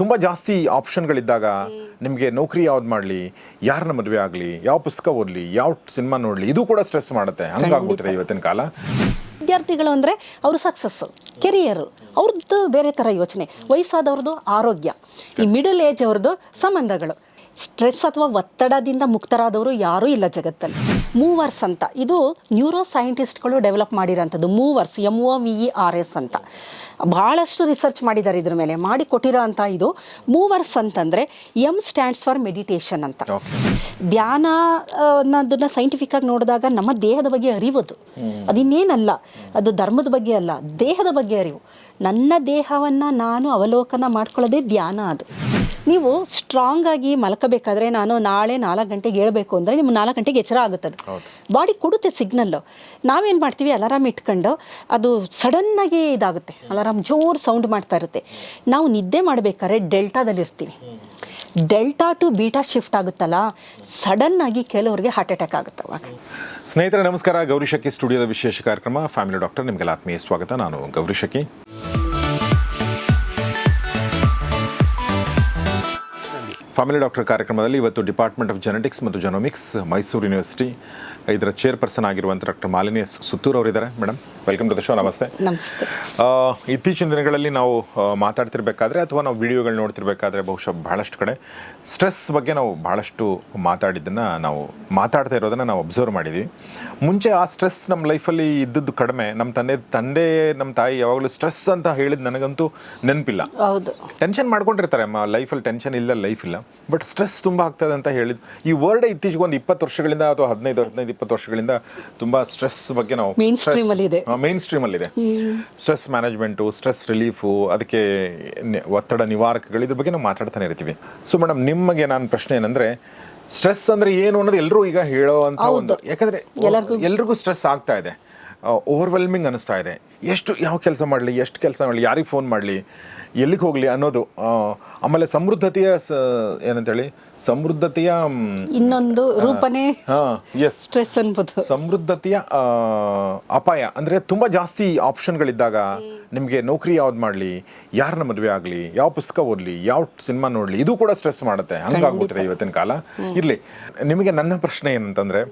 ತುಂಬ ಜಾಸ್ತಿ ಆಪ್ಷನ್ಗಳಿದ್ದಾಗ ನಿಮಗೆ ನೌಕರಿ ಯಾವ್ದು ಮಾಡಲಿ ಯಾರನ್ನ ಮದುವೆ ಆಗಲಿ ಯಾವ ಪುಸ್ತಕ ಓದಲಿ ಯಾವ ಸಿನಿಮಾ ನೋಡಲಿ ಇದು ಕೂಡ ಸ್ಟ್ರೆಸ್ ಮಾಡುತ್ತೆ. ಹಂಗಾಗ್ಬಿಟ್ಟಿದೆ ಇವತ್ತಿನ ಕಾಲ? ವಿದ್ಯಾರ್ಥಿಗಳು ಅಂದರೆ ಅವರು ಸಕ್ಸಸ್ ಕೆರಿಯರ್ ಅವ್ರದ್ದು ಬೇರೆ ಥರ ಯೋಚನೆ. ವಯಸ್ಸಾದವ್ರದ್ದು ಆರೋಗ್ಯ. ಈ ಮಿಡಲ್ ಏಜ್ ಅವ್ರದ್ದು ಸಂಬಂಧಗಳು. ಸ್ಟ್ರೆಸ್ ಅಥವಾ ಒತ್ತಡದಿಂದ ಮುಕ್ತರಾದವರು ಯಾರೂ ಇಲ್ಲ ಜಗತ್ತಲ್ಲಿ. ಮೂವರ್ಸ್ ಅಂತ. ಇದು ನ್ಯೂರೋ ಸೈಂಟಿಸ್ಟ್ಗಳು develop ಮಾಡಿರೋಂಥದ್ದು. Movers M O V E R S ಅಂತ. ಭಾಳಷ್ಟು ರಿಸರ್ಚ್ ಮಾಡಿದ್ದಾರೆ ಇದ್ರ ಮೇಲೆ. ಮಾಡಿ ಕೊಟ್ಟಿರೋ ಅಂಥ ಇದು. ಮೂವರ್ಸ್ ಅಂತಂದರೆ ಎಂ ಸ್ಟ್ಯಾಂಡ್ಸ್ ಫಾರ್ ಮೆಡಿಟೇಷನ್ ಅಂತ. ಧ್ಯಾನ ಅನ್ನೋದನ್ನ ಸೈಂಟಿಫಿಕ್ ಆಗಿ ನೋಡಿದಾಗ ನಮ್ಮ ದೇಹದ ಬಗ್ಗೆ ಅರಿವದು. ಅದಿನ್ನೇನಲ್ಲ ಅದು ಧರ್ಮದ ಬಗ್ಗೆ ಅಲ್ಲ ದೇಹದ ಬಗ್ಗೆ ಅರಿವು. ನನ್ನ ದೇಹವನ್ನು ನಾನು ಅವಲೋಕನ ಮಾಡ್ಕೊಳ್ಳೋದೇ ಧ್ಯಾನ ಅದು. ನೀವು ಸ್ಟ್ರಾಂಗ್ ಆಗಿ ಮಲಕಬೇಕಾದ್ರೆ ನಾನು ನಾಳೆ ನಾಲ್ಕು ಗಂಟೆಗೆ ಹೇಳಬೇಕು ಅಂದರೆ ನಿಮ್ಗೆ ನಾಲ್ಕು ಗಂಟೆಗೆ ಎಚ್ಚರ ಆಗುತ್ತದೆ. ಬಾಡಿ ಕೊಡುತ್ತೆ ಸಿಗ್ನಲ್ಲು ನಾವೇನು ಮಾಡ್ತೀವಿ? ಅಲಾರಾಮ್ ಇಟ್ಕೊಂಡು ಅದು ಸಡನ್ನಾಗಿ ಇದಾಗುತ್ತೆ. ಅಲಾರಾಮ್ ಜೋರು ಸೌಂಡ್ ಮಾಡ್ತಾ ಇರುತ್ತೆ. ನಾವು ನಿದ್ದೆ ಮಾಡಬೇಕಾದ್ರೆ ಡೆಲ್ಟಾದಲ್ಲಿ ಇರ್ತೀವಿ. ಡೆಲ್ಟಾ ಟು ಬೀಟಾ ಶಿಫ್ಟ್ ಆಗುತ್ತಲ್ಲ ಸಡನ್ ಆಗಿ ಕೆಲವರಿಗೆ ಹಾರ್ಟ್ ಅಟ್ಯಾಕ್ ಆಗುತ್ತೆ ಅವಾಗ. ಸ್ನೇಹಿತರೆ ನಮಸ್ಕಾರ. ಗೌರಿ ಶಕಿ ಸ್ಟುಡಿಯೋದ ವಿಶೇಷ ಕಾರ್ಯಕ್ರಮ. ಫ್ಯಾಮಿಲಿ ಡಾಕ್ಟರ್ ನಿಮಗೆಲ್ಲ ಆತ್ಮೀಯ ಸ್ವಾಗತ. ನಾನು ಗೌರಿ ಶಕಿ ಫ್ಯಾಮಿಲಿ ಡಾಕ್ಟರ್ ಕಾರ್ಯಕ್ರಮದಲ್ಲಿ ಇವತ್ತು ಡಿಪಾರ್ಟ್ಮೆಂಟ್ ಆಫ್ ಜೆನೆಟಿಕ್ಸ್ ಮತ್ತು ಜೆನೋಮಿಕ್ಸ್ ಮೈಸೂರು ಯೂನಿವರ್ಸಿಟಿ ಇದರ ಚೇರ್ಪರ್ಸನ್ ಆಗಿರುವಂಥ ಡಾಕ್ಟರ್ ಮಾಲಿನಿ ಸುತ್ತೂರ್ ಅವರಿದ್ದಾರೆ. Madam welcome to the show. ನಮಸ್ತೆ. ನಮಸ್ತೆ. ಇತ್ತೀಚಿನ ದಿನಗಳಲ್ಲಿ ನಾವು ಮಾತಾಡ್ತಿರ್ಬೇಕಾದ್ರೆ ಅಥವಾ ನಾವು ವಿಡಿಯೋಗಳು ನೋಡ್ತಿರ್ಬೇಕಾದ್ರೆ ಬಹುಶಃ ಬಹಳಷ್ಟು ಕಡೆ ಸ್ಟ್ರೆಸ್ ಬಗ್ಗೆ ನಾವು ಬಹಳಷ್ಟು ಮಾತಾಡಿದ್ದನ್ನು ನಾವು ಮಾತಾಡ್ತಾ ಇರೋದನ್ನು ನಾವು ಅಬ್ಸರ್ವ್ ಮಾಡಿದ್ವಿ. ಮುಂಚೆ ಆ ಸ್ಟ್ರೆಸ್ ನಮ್ಮ ಲೈಫಲ್ಲಿ ಇದ್ದದ್ದು ಕಡಿಮೆ. ನಮ್ಮ ತಂದೆ ತಂದೆ ನಮ್ಮ ತಾಯಿ ಯಾವಾಗಲೂ ಸ್ಟ್ರೆಸ್ ಅಂತ ಹೇಳಿದ ನನಗಂತೂ ನೆನಪಿಲ್ಲ. ಹೌದು. ಟೆನ್ಷನ್ ಮಾಡ್ಕೊಂಡಿರ್ತಾರೆ. ಲೈಫಲ್ಲಿ ಟೆನ್ಷನ್ ಇಲ್ಲ ಲೈಫ್ ಇಲ್ಲ. ಬಟ್ ಸ್ಟ್ರೆಸ್ ತುಂಬ ಆಗ್ತದೆ ಅಂತ ಹೇಳಿದ್ ಈ ವರ್ಡ್ ಇತ್ತೀಚೆಗೆ ಒಂದು ಇಪ್ಪತ್ತು ವರ್ಷಗಳಿಂದ ಅಥವಾ ಹದಿನೈದು ಹದಿನೈದು ಇಪ್ಪತ್ತು ವರ್ಷಗಳಿಂದ ತುಂಬಾ ಸ್ಟ್ರೆಸ್ ಬಗ್ಗೆ ನಾವು Mainstream ಅಲ್ಲಿ ಇದೆ. ಮೇನ್ ಸ್ಟ್ರೀಮ್ ಅಲ್ಲಿ ಇದೆ. ಸ್ಟ್ರೆಸ್ ಮ್ಯಾನೇಜ್ಮೆಂಟು ಸ್ಟ್ರೆಸ್ ರಿಲೀಫು ಅದಕ್ಕೆ ಒತ್ತಡ ನಿವಾರಕಗಳು ಇದ್ರ ಬಗ್ಗೆ ನಾವು ಮಾತಾಡ್ತಾನೆ ಇರ್ತೀವಿ. ಸೊ ಮೇಡಮ್ ನಿಮಗೆ ನಾನು ಪ್ರಶ್ನೆ ಏನಂದ್ರೆ ಸ್ಟ್ರೆಸ್ ಅಂದ್ರೆ ಏನು ಅನ್ನೋದು ಎಲ್ಲರೂ ಈಗ ಹೇಳೋವಂಥ ಒಂದು ಯಾಕಂದ್ರೆ ಎಲ್ರಿಗೂ ಸ್ಟ್ರೆಸ್ ಆಗ್ತಾ ಇದೆ. ಓವರ್ವೆಲ್ಮಿಂಗ್ ಅನಿಸ್ತಾ ಇದೆ. ಎಷ್ಟು ಯಾವ ಕೆಲಸ ಮಾಡಲಿ ಎಷ್ಟು ಕೆಲಸ ಮಾಡಲಿ ಯಾರಿಗೆ ಫೋನ್ ಮಾಡಲಿ? ಎಲ್ಲಿಗೆ ಹೋಗಲಿ ಅನ್ನೋದು ಆಮೇಲೆ ಸಮೃದ್ಧತೆಯ ಸ ಏನಂತೇಳಿ ಸಮೃದ್ಧತೆಯ ಇನ್ನೊಂದು ರೂಪನೇ ಹಾಂ ಎಸ್ ಸ್ಟ್ರೆಸ್ ಅನ್ಬೋದು. ಸಮೃದ್ಧತೆಯ ಅಪಾಯ ಅಂದರೆ ತುಂಬ ಜಾಸ್ತಿ ಆಪ್ಷನ್ಗಳಿದ್ದಾಗ ನಿಮಗೆ ನೌಕರಿ ಯಾವ್ದು ಮಾಡಲಿ ಯಾರನ್ನ ಮದುವೆ ಆಗಲಿ ಯಾವ ಪುಸ್ತಕ ಓದಲಿ ಯಾವ ಸಿನಿಮಾ ನೋಡಲಿ ಇದು ಕೂಡ ಸ್ಟ್ರೆಸ್ ಮಾಡುತ್ತೆ. ಹಂಗಾಗ್ಬಿಟ್ರೆ ಇವತ್ತಿನ ಕಾಲ. ಇರಲಿ ನಿಮಗೆ ನನ್ನ ಪ್ರಶ್ನೆ ಏನಂತಂದರೆ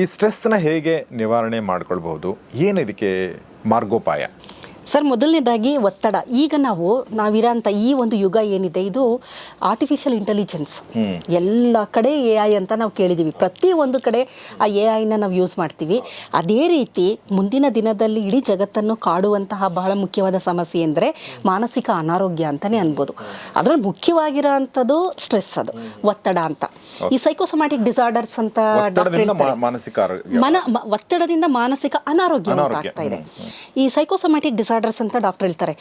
ಈ ಸ್ಟ್ರೆಸ್ನ ಹೇಗೆ ನಿವಾರಣೆ ಮಾಡ್ಕೊಳ್ಬಹುದು? ಏನು ಇದಕ್ಕೆ ಮಾರ್ಗೋಪಾಯ? ಸರ್ ಮೊದಲನೇದಾಗಿ ಒತ್ತಡ. ಈಗ ನಾವು ನಾವಿರೋಂಥ ಈ ಒಂದು ಯುಗ ಏನಿದೆ ಇದು ಆರ್ಟಿಫಿಷಿಯಲ್ ಇಂಟೆಲಿಜೆನ್ಸ್ ಎಲ್ಲ ಕಡೆ ಎ ಐ ಅಂತ ನಾವು ಕೇಳಿದ್ದೀವಿ ಪ್ರತಿ ಒಂದು ಕಡೆ ಆ ಎ ಐನ ನಾವು ಯೂಸ್ ಮಾಡ್ತೀವಿ. ಅದೇ ರೀತಿ ಮುಂದಿನ ದಿನದಲ್ಲಿ ಇಡೀ ಜಗತ್ತನ್ನು ಕಾಡುವಂತಹ ಬಹಳ ಮುಖ್ಯವಾದ ಸಮಸ್ಯೆ ಅಂದರೆ ಮಾನಸಿಕ ಅನಾರೋಗ್ಯ ಅಂತಲೇ ಅನ್ಬೋದು. ಅದರಲ್ಲಿ ಮುಖ್ಯವಾಗಿರೋ ಅಂಥದ್ದು ಸ್ಟ್ರೆಸ್ ಅದು ಒತ್ತಡ ಅಂತ. ಈ ಸೈಕೋಸೊಮ್ಯಾಟಿಕ್ ಡಿಸಾರ್ಡರ್ಸ್ ಅಂತ ಡಾಕ್ಟರ್ ಒತ್ತಡದಿಂದ ಮಾನಸಿಕ ಮನ ಒತ್ತಡದಿಂದ ಮಾನಸಿಕ ಅನಾರೋಗ್ಯ ಆಗ್ತಾ ಉಂಟಾಗ್ತಾ ಇದೆ ಈ ಸೈಕೋಸೊಮ್ಯಾಟಿಕ್ ಡಿಸಾರ್ಡರ್ಸ್ ಅಂತ ಡಾಕ್ಟರ್ ಹೇಳ್ತಾರೆ.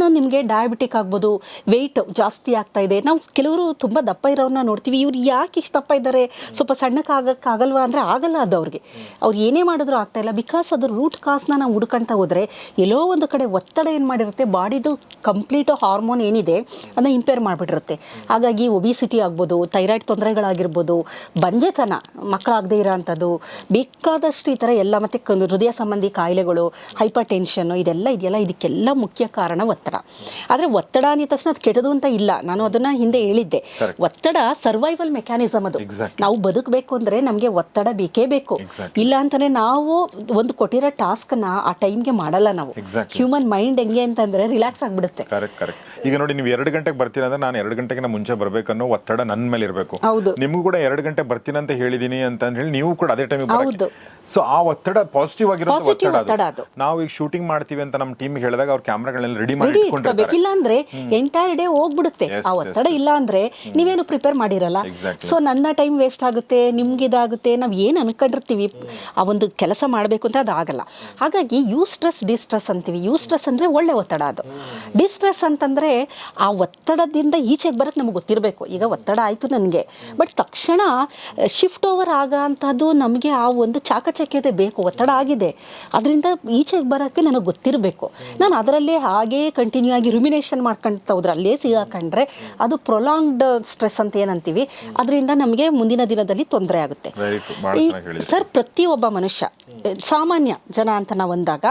ನಾವು ನಿಮಗೆ ಡಯಾಬಿಟಿಕ್ ಆಗ್ಬೋದು ವೆಯ್ಟ್ ಜಾಸ್ತಿ ಆಗ್ತಾ ಇದೆ. ನಾವು ಕೆಲವರು ತುಂಬ ದಪ್ಪ ಇರೋರನ್ನ ನೋಡ್ತೀವಿ. ಇವ್ರು ಯಾಕೆ ಇಷ್ಟು ದಪ್ಪ ಇದ್ದಾರೆ ಸ್ವಲ್ಪ ಸಣ್ಣಕ್ಕೆ ಆಗೋಕ್ಕಾಗಲ್ವಾ ಅಂದರೆ ಆಗಲ್ಲ ಅದು ಅವ್ರಿಗೆ. ಅವ್ರು ಏನೇ ಮಾಡಿದ್ರು ಆಗ್ತಾ ಇಲ್ಲ. ಬಿಕಾಸ್ ಅದು ರೂಟ್ ಕಾಸ್ನ ನಾವು ಹುಡ್ಕೊಂತ ಹೋದರೆ ಎಲ್ಲೋ ಒಂದು ಕಡೆ ಒತ್ತಡ ಏನು ಮಾಡಿರುತ್ತೆ? ಬಾಡಿದು ಕಂಪ್ಲೀಟ್ ಹಾರ್ಮೋನ್ ಏನಿದೆ ಅದನ್ನ ಇಂಪೇರ್ ಮಾಡಿಬಿಟ್ಟಿರುತ್ತೆ. ಹಾಗಾಗಿ ಒಬಿಸಿಟಿ ಆಗ್ಬೋದು ಥೈರಾಯ್ಡ್ ತೊಂದರೆಗಳಾಗಿರ್ಬೋದು, ಬಂಜೆತನ, ಮಕ್ಕಳಾಗದೇ ಇರೋವಂಥದ್ದು ಬೇಕಾದಷ್ಟು ಈ ಥರ ಎಲ್ಲ ಮತ್ತು ಹೃದಯ ಸಂಬಂಧಿ ಕಾಯಿಲೆಗಳು ಹೈಪರ್ ಟೆನ್ಷನ್ನು ಇದೆಲ್ಲ ಇದೆಯಲ್ಲ ಇದಕ್ಕೆಲ್ಲ ಮುಖ್ಯ ಕಾರಣ ಒತ್ತಡ. ಆದರೆ ಒತ್ತಡ ಅಂದ ತಕ್ಷಣ ಅದು ಕೆಟ್ಟದು ಅಂತ ಇಲ್ಲ. ನಾನು ಅದನ್ನು ಹಿಂದೆ ಹೇಳಿದ್ದೆ. ಒತ್ತಡ ಸರ್ವೈವಲ್ ಮೆಕ್ಯಾನಿಸಮ್ ಅದು. ನಾವು ಬದುಕಬೇಕು ಅಂದರೆ ನಮಗೆ ಒತ್ತಡ ಬೇಕೇ ಬೇಕು. ಇಲ್ಲ ಅಂತಲೇ ನಾವು ಒಂದು ಕೊಟ್ಟಿರೋ ಟಾಸ್ಕ್ನ ಆ ಟೈಮ್ಗೆ ಮಾಡಲ್ಲ ನಾವು. ಹ್ಯೂಮನ್ ಮೈಂಡ್ ಹೆಂಗೆ ಅಂತಂದರೆ ರಿಲ್ಯಾಕ್ಸ್ ಆಗಿಬಿಡುತ್ತೆ. ಕರೆಕ್ಟ್ ಕರೆಕ್ಟ್ ಈಗ ನೋಡಿ ನೀವು ಎರಡು ಗಂಟೆಗೆ ಬರ್ತೀರಾ ಅಂದ್ರೆ ನಾನು ಎರಡು ಗಂಟೆಗೆ ಮುಂಚೆ ಬರ್ಬೇಕನ್ನೋ ಒತ್ತಡ ನನ್ನ ಮೇಲೆ ಇರಬೇಕು. ಹೌದು. ನಿಮಗೂ ಕೂಡ ಎರಡು ಗಂಟೆ ಬರ್ತೀನಿ ಅಂತ ಹೇಳಿದೀನಿ ಅಂತ ಹೇಳಿ ನೀವು ಕೂಡ ಅದೇ ಟೈಮ್ ಹೌದು. ಸೊ ಆ ಒತ್ತಡ ಪಾಸಿಟಿವ್ ಆಗಿರೋ ಒತ್ತಡ ಅದು. ನಾವು ಈಗ ಶೂಟಿಂಗ್ ಮಾಡ್ತೀವಿ ಅಂತ ನಮ್ಮ ಟೀಮ್ ಹೇಳಿದಾಗ ಅವ್ರ ಕ್ಯಾಮ್ರಾಗಳನ್ನ ರೆಡಿ ಮಾಡಿ ರೆಡಿ ಇಟ್ಕೋಬೇಕಿಲ್ಲ ಅಂದ್ರೆ ಎಂಟೈರ್ ಡೇ ಹೋಗ್ಬಿಡುತ್ತೆ. ಆ ಒತ್ತಡ ಇಲ್ಲ ಅಂದ್ರೆ ನೀವೇನು ಪ್ರಿಪೇರ್ ಮಾಡಿರಲ್ಲ. ಸೊ ನನ್ನ ಟೈಮ್ ವೇಸ್ಟ್ ಆಗುತ್ತೆ ನಿಮ್ಗೆ ಇದಾಗುತ್ತೆ ನಾವು ಏನು ಅನ್ಕೊಂಡಿರ್ತೀವಿ ಆ ಒಂದು ಕೆಲಸ ಮಾಡಬೇಕು ಅಂತ ಅದು ಆಗಲ್ಲ ಹಾಗಾಗಿ ಯೂ ಸ್ಟ್ರೆಸ್ ಡಿಸ್ಟ್ರೆಸ್ ಅಂತೀವಿ. ಯು ಸ್ಟ್ರೆಸ್ ಅಂದ್ರೆ ಒಳ್ಳೆ ಒತ್ತಡ ಅದು. ಡಿಸ್ಟ್ರೆಸ್ ಅಂತಂದ್ರೆ ಆ ಒತ್ತಡದಿಂದ ಈಚೆಗೆ ಬರೋದು ನಮ್ಗೆ ಗೊತ್ತಿರಬೇಕು. ಈಗ ಒತ್ತಡ ಆಯ್ತು ನನಗೆ. ಬಟ್ ತಕ್ಷಣ ಶಿಫ್ಟ್ ಓವರ್ ಆಗೋ ಅಂಥದ್ದು ನಮಗೆ ಆ ಒಂದು ಚಾಕಚಕ್ಯತೆ ಬೇಕು ಒತ್ತಡ ಆಗಿದೆ. ಅದರಿಂದ ಈಚೆಗೆ ಬರೋಕ್ಕೆ ನನಗೆ ಗೊತ್ತಿರಬೇಕು. ನಾನು ಅದರಲ್ಲೇ ಹಾಗೇ ಕಂಟಿನ್ಯೂ ಆಗಿ ರುಮಿನೇಷನ್ ಮಾಡ್ಕೊಂತ ಹೋದ್ರೆ ಅಲ್ಲೇ ಸಿಗಾಕೊಂಡ್ರೆ ಅದು ಪ್ರೊಲಾಂಗ್ಡ್ ಸ್ಟ್ರೆಸ್ ಅಂತ ಏನಂತೀವಿ. ಅದರಿಂದ ನಮಗೆ ಮುಂದಿನ ದಿನದಲ್ಲಿ ತೊಂದರೆ ಆಗುತ್ತೆ. ಈ- ಸರ್ ಪ್ರತಿಯೊಬ್ಬ ಮನುಷ್ಯ ಸಾಮಾನ್ಯ ಜನ ಅಂತ ನಾವು ಅಂದಾಗ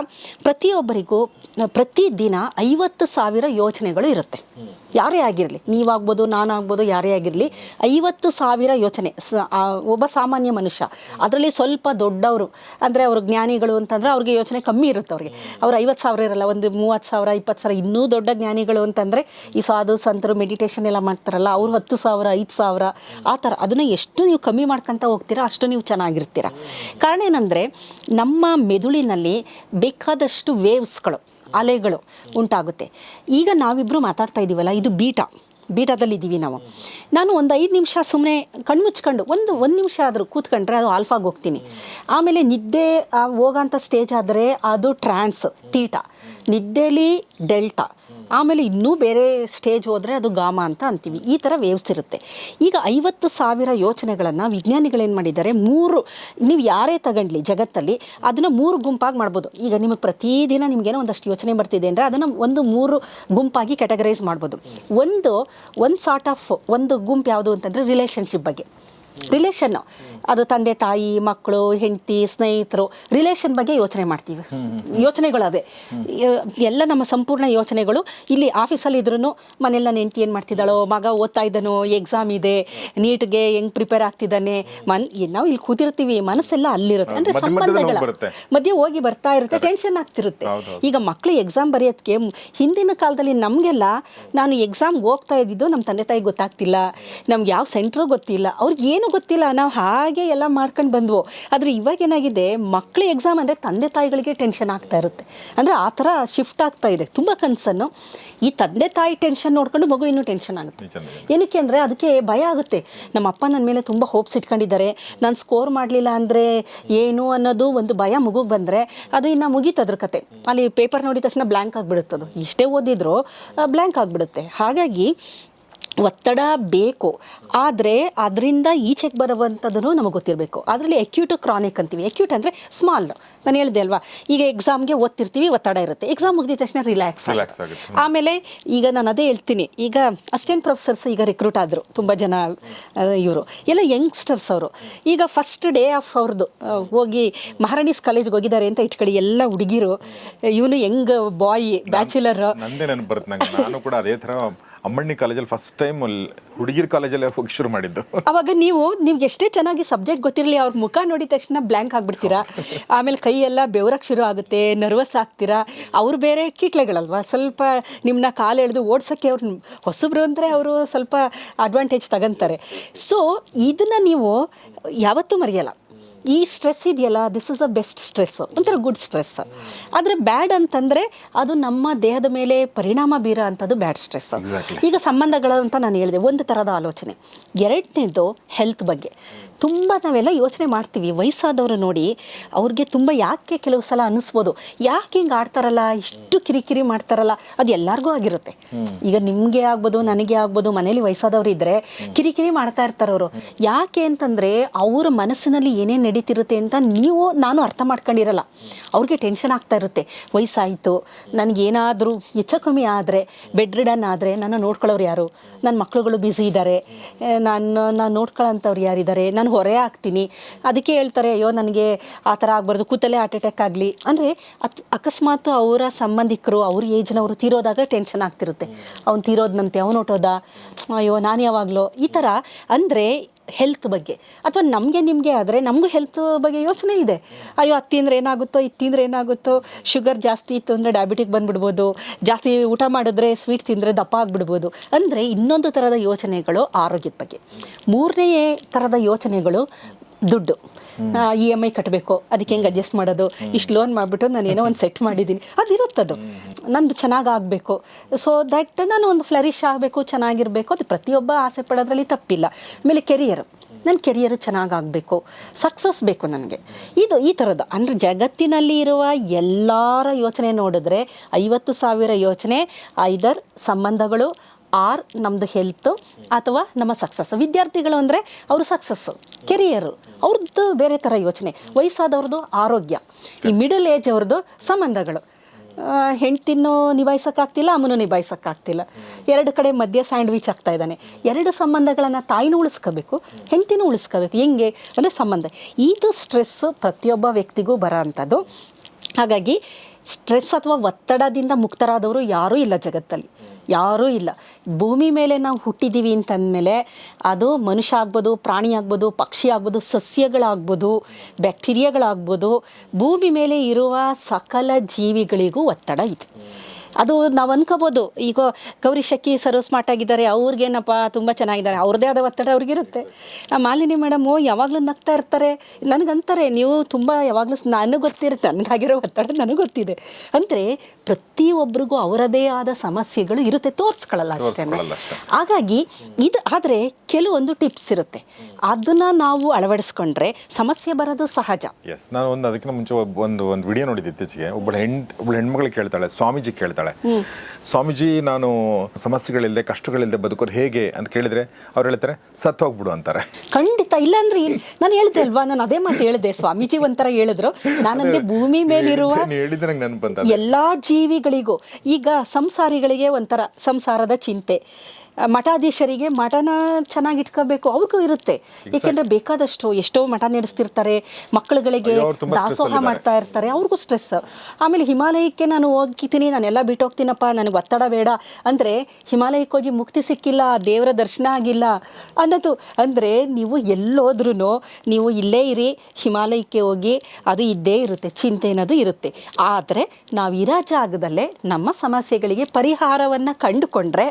ಪ್ರತಿಯೊಬ್ಬರಿಗೂ ಪ್ರತಿ ದಿನ ಐವತ್ತು ಸಾವಿರ ಯೋಚನೆಗಳು ಇರುತ್ತೆ. ಯಾರೇ ಆಗಿರಲಿ, ನೀವಾಗ್ಬೋದು, ನಾನಾಗ್ಬೋದು, ಯಾರೇ ಆಗಿರಲಿ, ಐವತ್ತು ಸಾವಿರ ಯೋಚನೆ ಒಬ್ಬ ಸಾಮಾನ್ಯ ಮನುಷ್ಯ, ಅದರಲ್ಲಿ ಸ್ವಲ್ಪ ದೊಡ್ಡವರು, ಅಂದರೆ ಅವರು ಜ್ಞಾನಿಗಳು ಅಂತಂದರೆ ಅವ್ರಿಗೆ ಯೋಚನೆ ಕಮ್ಮಿ ಇರುತ್ತೆ ಅವ್ರಿಗೆ. ಅವ್ರು ಐವತ್ತು ಸಾವಿರ ಇರಲ್ಲ, ಒಂದು ಮೂವತ್ತು ಸಾವಿರ, ಇಪ್ಪತ್ತು ಸಾವಿರ, ಇನ್ನೂ ದೊಡ್ಡ ಜ್ಞಾನಿಗಳು ಅಂತಂದರೆ ಈ ಸಾಧು, ಸಂತರು ಮೆಡಿಟೇಷನ್ ಎಲ್ಲ ಮಾಡ್ತಾರಲ್ಲ, ಅವ್ರು ಹತ್ತು ಸಾವಿರ, ಐದು ಸಾವಿರ, ಆ ಥರ. ಅದನ್ನು ಎಷ್ಟು ನೀವು ಕಮ್ಮಿ ಮಾಡ್ಕೊತ ಹೋಗ್ತೀರಾ, ಅಷ್ಟು ನೀವು ಚೆನ್ನಾಗಿರ್ತೀರ. ಕಾರಣ ಏನಂದರೆ, ನಮ್ಮ ಮೆದುಳಿನಲ್ಲಿ ಬೇಕಾದಷ್ಟು ವೇವ್ಸ್ಗಳು ಅಲೆಗಳು ಉಂಟಾಗುತ್ತೆ. ಈಗ ನಾವಿಬ್ಬರು ಮಾತಾಡ್ತಾ ಇದ್ದೀವಲ್ಲ ಇದು ಬೀಟಾ. ಬೀಟಾದಲ್ಲಿ ಇದ್ದೀವಿ ನಾವು. ನಾನು ಒಂದು ಐದು ನಿಮಿಷ ಸುಮ್ಮನೆ ಕಣ್ಮುಚ್ಕೊಂಡು, ಒಂದು ಒಂದು ನಿಮಿಷ ಆದರೂ ಕೂತ್ಕೊಂಡ್ರೆ ಅದು ಆಲ್ಫಾಗೆ ಹೋಗ್ತೀನಿ. ಆಮೇಲೆ ನಿದ್ದೆ ಹೋಗೋಂಥ ಸ್ಟೇಜ್ ಆದರೆ ಅದು ಟ್ರಾನ್ಸ್ ತೀಟ ನಿದ್ದೆಲಿ ಡೆಲ್ಟಾ ಆಮೇಲೆ ಇನ್ನೂ ಬೇರೆ ಸ್ಟೇಜ್ ಹೋದರೆ ಅದು ಗಾಮ ಅಂತ ಅಂತೀವಿ. ಈ ಥರ ವೇವ್ಸ್ ಇರುತ್ತೆ. ಈಗ ಐವತ್ತು ಸಾವಿರ ಯೋಚನೆಗಳನ್ನು ವಿಜ್ಞಾನಿಗಳೇನು ಮಾಡಿದ್ದಾರೆ? ಮೂರು, ನೀವು ಯಾರೇ ತಗೊಂಡ್ಲಿ ಜಗತ್ತಲ್ಲಿ, ಅದನ್ನು ಮೂರು ಗುಂಪಾಗಿ ಮಾಡ್ಬೋದು. ಈಗ ನಿಮಗೆ ಪ್ರತಿದಿನ ನಿಮಗೇನೋ ಒಂದಷ್ಟು ಯೋಚನೆ ಬರ್ತಿದೆ ಅಂದರೆ ಅದನ್ನು ಒಂದು ಮೂರು ಗುಂಪಾಗಿ ಕ್ಯಾಟಗರೈಸ್ ಮಾಡ್ಬೋದು. ಒಂದು ಒಂದು ಸಾರ್ಟ್ ಆಫ್ ಒಂದು ಗುಂಪು ಯಾವುದು ಅಂತಂದರೆ ರಿಲೇಷನ್ಶಿಪ್ ಬಗ್ಗೆ. ರಿಲೇಷನ್ನು ಅದು ತಂದೆ ತಾಯಿ ಮಕ್ಕಳು ಹೆಂಡತಿ ಸ್ನೇಹಿತರು ರಿಲೇಷನ್ ಬಗ್ಗೆ ಯೋಚನೆ ಮಾಡ್ತೀವಿ. ಯೋಚನೆಗಳು ಅದೇ ಎಲ್ಲ ನಮ್ಮ ಸಂಪೂರ್ಣ ಯೋಚನೆಗಳು ಇಲ್ಲಿ ಆಫೀಸಲ್ಲಿ ಇದ್ರೂ ಮನೇಲಿ ನನ್ನ ಹೆಂಡತಿ ಏನು ಮಾಡ್ತಿದ್ದಾಳೋ ಮಗ ಓದ್ತಾ ಇದ್ದಾನೋ ಎಕ್ಸಾಮ್ ಇದೆ ನೀಟ್ಗೆ ಹೆಂಗೆ ಪ್ರಿಪೇರ್ ಆಗ್ತಿದ್ದಾನೆ ಮನ್ ನಾವು ಇಲ್ಲಿ ಕೂತಿರ್ತೀವಿ ಮನಸ್ಸೆಲ್ಲ ಅಲ್ಲಿರುತ್ತೆ. ಅಂದರೆ ಸಂಬಂಧಗಳ ಮಧ್ಯೆ ಹೋಗಿ ಬರ್ತಾ ಇರುತ್ತೆ ಟೆನ್ಷನ್ ಆಗ್ತಿರುತ್ತೆ. ಈಗ ಮಕ್ಕಳು ಎಕ್ಸಾಮ್ ಬರೆಯೋದಕ್ಕೆ ಹಿಂದಿನ ಕಾಲದಲ್ಲಿ ನಮಗೆಲ್ಲ ನಾನು ಎಕ್ಸಾಮ್ಗೆ ಹೋಗ್ತಾ ಇದ್ದಿದ್ದು ನಮ್ಮ ತಂದೆ ತಾಯಿ ಗೊತ್ತಾಗ್ತಿಲ್ಲ ನಮ್ಗೆ ಯಾವ ಸೆಂಟ್ರೂ ಗೊತ್ತಿಲ್ಲ ಅವ್ರಿಗೆ ಏನು ಗೊತ್ತಿಲ್ಲ ನಾವು ಹಾಗೆ ಎಲ್ಲ ಮಾಡ್ಕೊಂಡು ಬಂದ್ವು. ಆದರೆ ಇವಾಗ ಏನಾಗಿದೆ ಮಕ್ಕಳು ಎಕ್ಸಾಮ್ ಅಂದರೆ ತಂದೆ ತಾಯಿಗಳಿಗೆ ಟೆನ್ಷನ್ ಆಗ್ತಾ ಇರುತ್ತೆ. ಅಂದರೆ ಆ ಥರ ಶಿಫ್ಟ್ ಆಗ್ತಾ ಇದೆ ತುಂಬ ಕನ್ಸನ್ನು. ಈ ತಂದೆ ತಾಯಿ ಟೆನ್ಷನ್ ನೋಡ್ಕೊಂಡು ಮಗು ಇನ್ನೂ ಟೆನ್ಷನ್ ಆಗುತ್ತೆ. ಏನಕ್ಕೆ ಅಂದರೆ ಅದಕ್ಕೆ ಭಯ ಆಗುತ್ತೆ. ನಮ್ಮ ಅಪ್ಪ ನನ್ನ ಮೇಲೆ ತುಂಬ ಹೋಪ್ಸ್ ಇಟ್ಕೊಂಡಿದ್ದಾರೆ. ನಾನು ಸ್ಕೋರ್ ಮಾಡಲಿಲ್ಲ ಅಂದರೆ ಏನು ಅನ್ನೋದು ಒಂದು ಭಯ ಮಗುಗೆ ಬಂದರೆ ಅದು ಇನ್ನು ಮುಗೀತದ್ರ ಕತೆ. ಅಲ್ಲಿ ಪೇಪರ್ ನೋಡಿದ ತಕ್ಷಣ ಬ್ಲ್ಯಾಂಕ್ ಆಗಿಬಿಡುತ್ತದು. ಎಷ್ಟೇ ಓದಿದ್ರು ಬ್ಲ್ಯಾಂಕ್ ಆಗಿಬಿಡುತ್ತೆ. ಹಾಗಾಗಿ ಒತ್ತಡ ಬೇಕು. ಆದರೆ ಅದರಿಂದ ಈಚೆಗೆ ಬರುವಂಥದ್ದು ನಮಗೆ ಗೊತ್ತಿರಬೇಕು. ಅದರಲ್ಲಿ ಎಕ್ಯೂಟ್ ಕ್ರಾನಿಕ್ ಅಂತೀವಿ. ಎಕ್ಯೂಟ್ ಅಂದರೆ ಸ್ಮಾಲ್ ನಾನು ಹೇಳಿದೆ ಅಲ್ವಾ? ಈಗ ಎಕ್ಸಾಮ್ಗೆ ಓದ್ತಿರ್ತೀವಿ ಒತ್ತಡ ಇರುತ್ತೆ. ಎಕ್ಸಾಮ್ ಮುಗಿದ ತಕ್ಷಣ ರಿಲ್ಯಾಕ್ಸ್. ಆಮೇಲೆ ಈಗ ನಾನು ಅದೇ ಹೇಳ್ತೀನಿ. ಈಗ ಅಸ್ಟೆಂಟ್ ಪ್ರೊಫೆಸರ್ಸ್ ಈಗ ರಿಕ್ರೂಟ್ ಆದರು. ತುಂಬ ಜನ ಇವರು. ಎಲ್ಲ ಯಂಗ್ಸ್ಟರ್ಸ್ ಅವರು. ಈಗ ಫಸ್ಟ್ ಡೇ ಆಫ್ ಅವ್ರದ್ದು ಹೋಗಿ ಮಹಾರಾಣಿಸ್ ಕಾಲೇಜ್ಗೆ ಹೋಗಿದ್ದಾರೆ ಅಂತ ಇಟ್ಕೊಳ್ಳಿ. ಎಲ್ಲ ಹುಡುಗಿರು. ಇವನು ಯಂಗ್ ಬಾಯ್ ಬ್ಯಾಚುಲರ್ ಅಮ್ಮಣ್ಣಿ ಕಾಲೇಜಲ್ಲಿ ಫಸ್ಟ್ ಟೈಮ್ ಹುಡುಗಿರ್ ಕಾಲೇಜಲ್ಲಿ ಹೋಗಿ ಶುರು ಮಾಡಿದ್ದು. ಅವಾಗ ನೀವು, ನಿಮ್ಗೆ ಎಷ್ಟೇ ಚೆನ್ನಾಗಿ ಸಬ್ಜೆಕ್ಟ್ ಗೊತ್ತಿರಲಿ, ಅವ್ರ ಮುಖ ನೋಡಿದ ತಕ್ಷಣ ಬ್ಲ್ಯಾಂಕ್ ಆಗ್ಬಿಡ್ತೀರಾ? ಆಮೇಲೆ ಕೈ ಎಲ್ಲ ಬೆವರಕ್ಕೆ ಶುರು ಆಗುತ್ತೆ ನರ್ವಸ್ ಆಗ್ತೀರಾ? ಅವ್ರು ಬೇರೆ ಕೀಟ್ಲೆಗಳಲ್ವಾ? ಸ್ವಲ್ಪ ನಿಮ್ಮನ್ನ ಕಾಲು ಎಳೆದು ಓಡ್ಸೋಕ್ಕೆ ಅವ್ರು ಹೊಸಬ್ರು ಅಂದರೆ ಅವರು ಸ್ವಲ್ಪ ಅಡ್ವಾಂಟೇಜ್ ತಗೊಂತಾರೆ. ಸೊ ಇದನ್ನು ನೀವು ಯಾವತ್ತೂ ಮರೆಯಲ್ಲ. ಈ ಸ್ಟ್ರೆಸ್ ಇದೆಯಲ್ಲ this is a best stress ಒಂಥರ ಗುಡ್ ಸ್ಟ್ರೆಸ್ ಆದರೆ ಬ್ಯಾಡ್ ಅಂತಂದರೆ ಅದು ನಮ್ಮ ದೇಹದ ಮೇಲೆ ಪರಿಣಾಮ ಬೀರೋ ಅಂಥದ್ದು ಬ್ಯಾಡ್ ಸ್ಟ್ರೆಸ್ ಈಗ ಸಂಬಂಧಗಳು ಅಂತ ನಾನು ಹೇಳಿದೆ ಒಂದು ಥರದ ಆಲೋಚನೆ. ಎರಡನೇದು ಹೆಲ್ತ್ ಬಗ್ಗೆ. ತುಂಬ ನಾವೆಲ್ಲ ಯೋಚನೆ ಮಾಡ್ತೀವಿ. ವಯಸ್ಸಾದವರು ನೋಡಿ ಅವ್ರಿಗೆ ತುಂಬ ಯಾಕೆ ಕೆಲವು ಸಲ ಅನ್ನಿಸ್ಬೋದು. ಯಾಕೆ ಹಿಂಗೆ ಆಡ್ತಾರಲ್ಲ? ಇಷ್ಟು ಕಿರಿಕಿರಿ ಮಾಡ್ತಾರಲ್ಲ? ಅದು ಎಲ್ಲರಿಗೂ ಆಗಿರುತ್ತೆ. ಈಗ ನಿಮಗೆ ಆಗ್ಬೋದು ನನಗೆ ಆಗ್ಬೋದು ಮನೇಲಿ ವಯಸ್ಸಾದವರು ಇದ್ದರೆ ಕಿರಿಕಿರಿ ಮಾಡ್ತಾ ಇರ್ತಾರೆ ಅವರು. ಯಾಕೆ ಅಂತಂದರೆ ಅವ್ರ ಮನಸ್ಸಿನಲ್ಲಿ ಏನೇನು ನಡೀತಿರುತ್ತೆ ಅಂತ ನೀವು ನಾನು ಅರ್ಥ ಮಾಡ್ಕೊಂಡಿರಲ್ಲ. ಅವ್ರಿಗೆ ಟೆನ್ಷನ್ ಆಗ್ತಾ ಇರುತ್ತೆ. ವಯಸ್ಸಾಯಿತು ನನಗೇನಾದರೂ ಹೆಚ್ಚು ಕಮ್ಮಿ ಆದರೆ ಬೆಡ್ ರಿಡನ್ ಆದರೆ ನನ್ನ ನೋಡ್ಕೊಳ್ಳೋರು ಯಾರು? ನನ್ನ ಮಕ್ಕಳುಗಳು ಬ್ಯುಸಿ ಇದ್ದಾರೆ ನಾನು ನಾನು ನೋಡ್ಕೊಳ್ಳೋಂಥವ್ರು ಯಾರಿದ್ದಾರೆ? ನಾನು ಹೊರೆ ಆಗ್ತೀನಿ ಅದಕ್ಕೆ ಹೇಳ್ತಾರೆ, ಅಯ್ಯೋ, ನನಗೆ ಆ ಥರ ಆಗಬಾರ್ದು. ಕೂತಲ್ಲೇ ಹಾರ್ಟ್ ಅಟ್ಯಾಕ್ ಆಗಲಿ. ಅಂದರೆ ಅತ್, ಅಕಸ್ಮಾತ್ ಅವರ ಸಂಬಂಧಿಕರು, ಅವ್ರ ಏಜ್ನವರು ತೀರೋದಾಗ ಟೆನ್ಷನ್ ಆಗ್ತಿರುತ್ತೆ. ಅವ್ನು ತೀರೋದ್ನಂತೆ ಅವ್ನು ಹೊಟ್ಟೋದ. ಅಯ್ಯೋ, ನಾನು ಯಾವಾಗಲೋ ಈ ಥರ. ಅಂದರೆ ಹೆಲ್ತ್ ಬಗ್ಗೆ. ಅಥವಾ ನಮಗೆ ನಿಮಗೆ ಆದರೆ ನಮಗೂ ಹೆಲ್ತ್ ಬಗ್ಗೆ ಯೋಚನೆ ಇದೆ. ಅಯ್ಯೋ ಅದು ಏನಾಗುತ್ತೋ ಇದು ತಿಂದರೆ ಏನಾಗುತ್ತೋ ಶುಗರ್ ಜಾಸ್ತಿ ಇತ್ತು ಅಂದರೆ ಡಯಾಬಿಟಿಕ್ ಬಂದ್ಬಿಡ್ಬೋದು. ಜಾಸ್ತಿ ಊಟ ಮಾಡಿದ್ರೆ ಸ್ವೀಟ್ ತಿಂದರೆ ದಪ್ಪ ಆಗಿಬಿಡ್ಬೋದು. ಅಂದರೆ ಇನ್ನೊಂದು ಥರದ ಯೋಚನೆಗಳು ಆರೋಗ್ಯದ ಬಗ್ಗೆ. ಮೂರನೇ ಥರದ ಯೋಚನೆಗಳು ದುಡ್ಡು. ಇ ಎಂ ಐ ಕಟ್ಟಬೇಕು ಅದಕ್ಕೆ ಹೆಂಗೆ ಅಡ್ಜಸ್ಟ್ ಮಾಡೋದು, ಇಷ್ಟು ಲೋನ್ ಮಾಡಿಬಿಟ್ಟು ನಾನು ಏನೋ ಒಂದು ಸೆಟ್ ಮಾಡಿದ್ದೀನಿ. ಅದಿರುತ್ತದು. ನಂದು ಚೆನ್ನಾಗಿ ಆಗಬೇಕು. ಸೊ ದಟ್ ನಾನು ಒಂದು ಫ್ಲರಿಶ್ ಆಗಬೇಕು, ಚೆನ್ನಾಗಿರಬೇಕು, ಅದು ಪ್ರತಿಯೊಬ್ಬ ಆಸೆ ಪಡೋದ್ರಲ್ಲಿ ತಪ್ಪಿಲ್ಲ. ಆಮೇಲೆ ಕೆರಿಯರ್ ನನ್ನ ಕೆರಿಯರ್ ಚೆನ್ನಾಗಾಗಬೇಕು ಸಕ್ಸಸ್ ಬೇಕು ನನಗೆ. ಇದು ಈ ಥರದ್ದು ಅಂದರೆ ಜಗತ್ತಿನಲ್ಲಿ ಇರುವ ಎಲ್ಲರ ಯೋಚನೆ ನೋಡಿದ್ರೆ ಐವತ್ತು ಸಾವಿರ ಯೋಚನೆ, ಐದರ್ ಸಂಬಂಧಗಳು ಆರ್ ನಮ್ಮದು ಹೆಲ್ತ್ ಅಥವಾ ನಮ್ಮ ಸಕ್ಸಸ್ ವಿದ್ಯಾರ್ಥಿಗಳು ಅಂದರೆ ಅವರು ಸಕ್ಸಸ್ಸು ಕೆರಿಯರು ಅವ್ರದ್ದು ಬೇರೆ ಥರ ಯೋಚನೆ. ವಯಸ್ಸಾದವ್ರದ್ದು ಆರೋಗ್ಯ. ಈ ಮಿಡಲ್ ಏಜ್ ಅವ್ರದ್ದು ಸಂಬಂಧಗಳು. ಹೆಂಡ್ತಿನೂ ನಿಭಾಯಿಸೋಕ್ಕಾಗ್ತಿಲ್ಲ, ಅಮ್ಮನೂ ನಿಭಾಯಿಸೋಕ್ಕಾಗ್ತಿಲ್ಲ. ಎರಡು ಕಡೆ ಮಧ್ಯೆ ಸ್ಯಾಂಡ್ವಿಚ್ ಆಗ್ತಾ ಇದ್ದಾನೆ. ಎರಡು ಸಂಬಂಧಗಳನ್ನು ತಾಯಿನೂ ಉಳಿಸ್ಕೋಬೇಕು, ಹೆಂಡ್ತಿನೂ ಉಳಿಸ್ಕೋಬೇಕು. ಹೆಂಗೆ? ಅಂದರೆ ಸಂಬಂಧ. ಇದು ಸ್ಟ್ರೆಸ್ಸು ಪ್ರತಿಯೊಬ್ಬ ವ್ಯಕ್ತಿಗೂ ಬರೋ ಅಂಥದ್ದು. ಹಾಗಾಗಿ ಸ್ಟ್ರೆಸ್ ಅಥವಾ ಒತ್ತಡದಿಂದ ಮುಕ್ತರಾದವರು ಯಾರೂ ಇಲ್ಲ ಜಗತ್ತಲ್ಲಿ. ಯಾರೂ ಇಲ್ಲ. ಭೂಮಿ ಮೇಲೆ ನಾವು ಹುಟ್ಟಿದ್ದೀವಿ ಅಂತಂದಮೇಲೆ ಅದು ಮನುಷ್ಯ ಆಗ್ಬೋದು, ಪ್ರಾಣಿ ಆಗ್ಬೋದು, ಪಕ್ಷಿ ಆಗ್ಬೋದು, ಸಸ್ಯಗಳಾಗ್ಬೋದು, ಬ್ಯಾಕ್ಟೀರಿಯಾಗಳಾಗ್ಬೋದು, ಭೂಮಿ ಮೇಲೆ ಇರುವ ಸಕಲ ಜೀವಿಗಳಿಗೂ ಒತ್ತಡ ಇದೆ. ಅದು ನಾವು ಅನ್ಕೋಬೋದು. ಈಗ ಗೌರಿ ಶಕ್ಕಿ ಸರ್ವ್ ಸ್ಮಾರ್ಟ್ ಆಗಿದ್ದಾರೆ ಅವ್ರಿಗೇನಪ್ಪ ತುಂಬ ಚೆನ್ನಾಗಿದ್ದಾರೆ. ಅವ್ರದ್ದೇ ಆದ ಒತ್ತಡ ಅವ್ರಿಗಿರುತ್ತೆ. ಆ ಮಾಲಿನಿ ಮೇಡಮು ಯಾವಾಗಲೂ ನಗ್ತಾ ಇರ್ತಾರೆ. ನನಗಂತಾರೆ ನೀವು ತುಂಬ ಯಾವಾಗಲೂ ನನಗೆ ಗೊತ್ತಿರುತ್ತೆ. ನನಗಾಗಿರೋ ಒತ್ತಡ ನನಗೆ ಗೊತ್ತಿದೆ. ಅಂದರೆ ಪ್ರತಿಯೊಬ್ಬರಿಗೂ ಅವರದೇ ಆದ ಸಮಸ್ಯೆಗಳು ಇರುತ್ತೆ. ತೋರಿಸ್ಕೊಳ್ಳಲ್ಲ ಅಷ್ಟೇ. ಹಾಗಾಗಿ ಇದು ಆದರೆ ಕೆಲವೊಂದು ಟಿಪ್ಸ್ ಇರುತ್ತೆ. ಅದನ್ನು ನಾವು ಅಳವಡಿಸ್ಕೊಂಡ್ರೆ ಸಮಸ್ಯೆ ಬರೋದು ಸಹಜ. ಎಸ್ ನಾನು ಒಂದು ಅದಕ್ಕಿಂತ ಮುಂಚೆ ಒಂದು ಒಂದು ವಿಡಿಯೋ ನೋಡಿದ್ದೆ ಇತ್ತೀಚೆಗೆ. ಒಬ್ಬಳು ಹೆಣ್ ಒಬ್ಬಳು ಹೆಣ್ಮಗಳು ಕೇಳ್ತಾಳೆ ಸ್ವಾಮೀಜಿ ಕೇಳ್ತಾಳೆ. ಸ್ವಾಮೀಜಿ ನಾನು ಸಮಸ್ಯೆಗಳಿಲ್ಲದೆ ಕಷ್ಟಗಳಿಲ್ಲದೆ ಬದುಕೋರು ಹೇಗೆ ಅಂತ ಕೇಳಿದ್ರೆ ಅವ್ರು ಹೇಳ್ತಾರೆ ಸತ್ ಹೋಗ್ಬಿಡು ಅಂತಾರೆ. ಖಂಡಿತ ಇಲ್ಲ ಅಂದ್ರೆ ನಾನು ಹೇಳ್ದೆ ಅಲ್ವಾ? ನಾನು ಅದೇ ಮಾತು ಹೇಳಿದೆ. ಸ್ವಾಮೀಜಿ ಒಂಥರ ಹೇಳಿದ್ರು. ನಾನಂದೆ ಭೂಮಿ ಮೇಲಿರುವ ಎಲ್ಲಾ ಜೀವಿಗಳಿಗೂ ಈಗ ಸಂಸಾರಿಗಳಿಗೆ ಒಂಥರ ಸಂಸಾರದ ಚಿಂತೆ. ಮಠಾಧೀಶರಿಗೆ ಮಠನ ಚೆನ್ನಾಗಿ ಇಟ್ಕೋಬೇಕು ಅವ್ರಿಗೂ ಇರುತ್ತೆ. ಏಕೆಂದ್ರೆ ಬೇಕಾದಷ್ಟು ಎಷ್ಟೋ ಮಠ ನಡೆಸ್ತಿರ್ತಾರೆ ಮಕ್ಕಳುಗಳಿಗೆ ದಾಸೋಹ ಮಾಡ್ತಾ ಇರ್ತಾರೆ ಅವ್ರಿಗೂ ಸ್ಟ್ರೆಸ್ ಆಮೇಲೆ ಹಿಮಾಲಯಕ್ಕೆ ನಾನು ಹೋಗ್ತೀನಿ ನಾನೆಲ್ಲ ಬಿಟ್ಟು ಹೋಗ್ತೀನಪ್ಪ ನನಗೆ ಒತ್ತಡ ಬೇಡ. ಅಂದರೆ ಹಿಮಾಲಯಕ್ಕೆ ಹೋಗಿ ಮುಕ್ತಿ ಸಿಕ್ಕಿಲ್ಲ ದೇವರ ದರ್ಶನ ಆಗಿಲ್ಲ ಅನ್ನೋದು. ಅಂದರೆ ನೀವು ಎಲ್ಲೋದ್ರೂ ನೀವು ಇಲ್ಲೇ ಇರಿ ಹಿಮಾಲಯಕ್ಕೆ ಹೋಗಿ ಅದು ಇದ್ದೇ ಇರುತ್ತೆ ಚಿಂತೆ ಅನ್ನೋದು ಇರುತ್ತೆ. ಆದರೆ ನಾವು ಇರೋ ಜಾಗದಲ್ಲೇ ನಮ್ಮ ಸಮಸ್ಯೆಗಳಿಗೆ ಪರಿಹಾರವನ್ನು ಕಂಡುಕೊಂಡ್ರೆ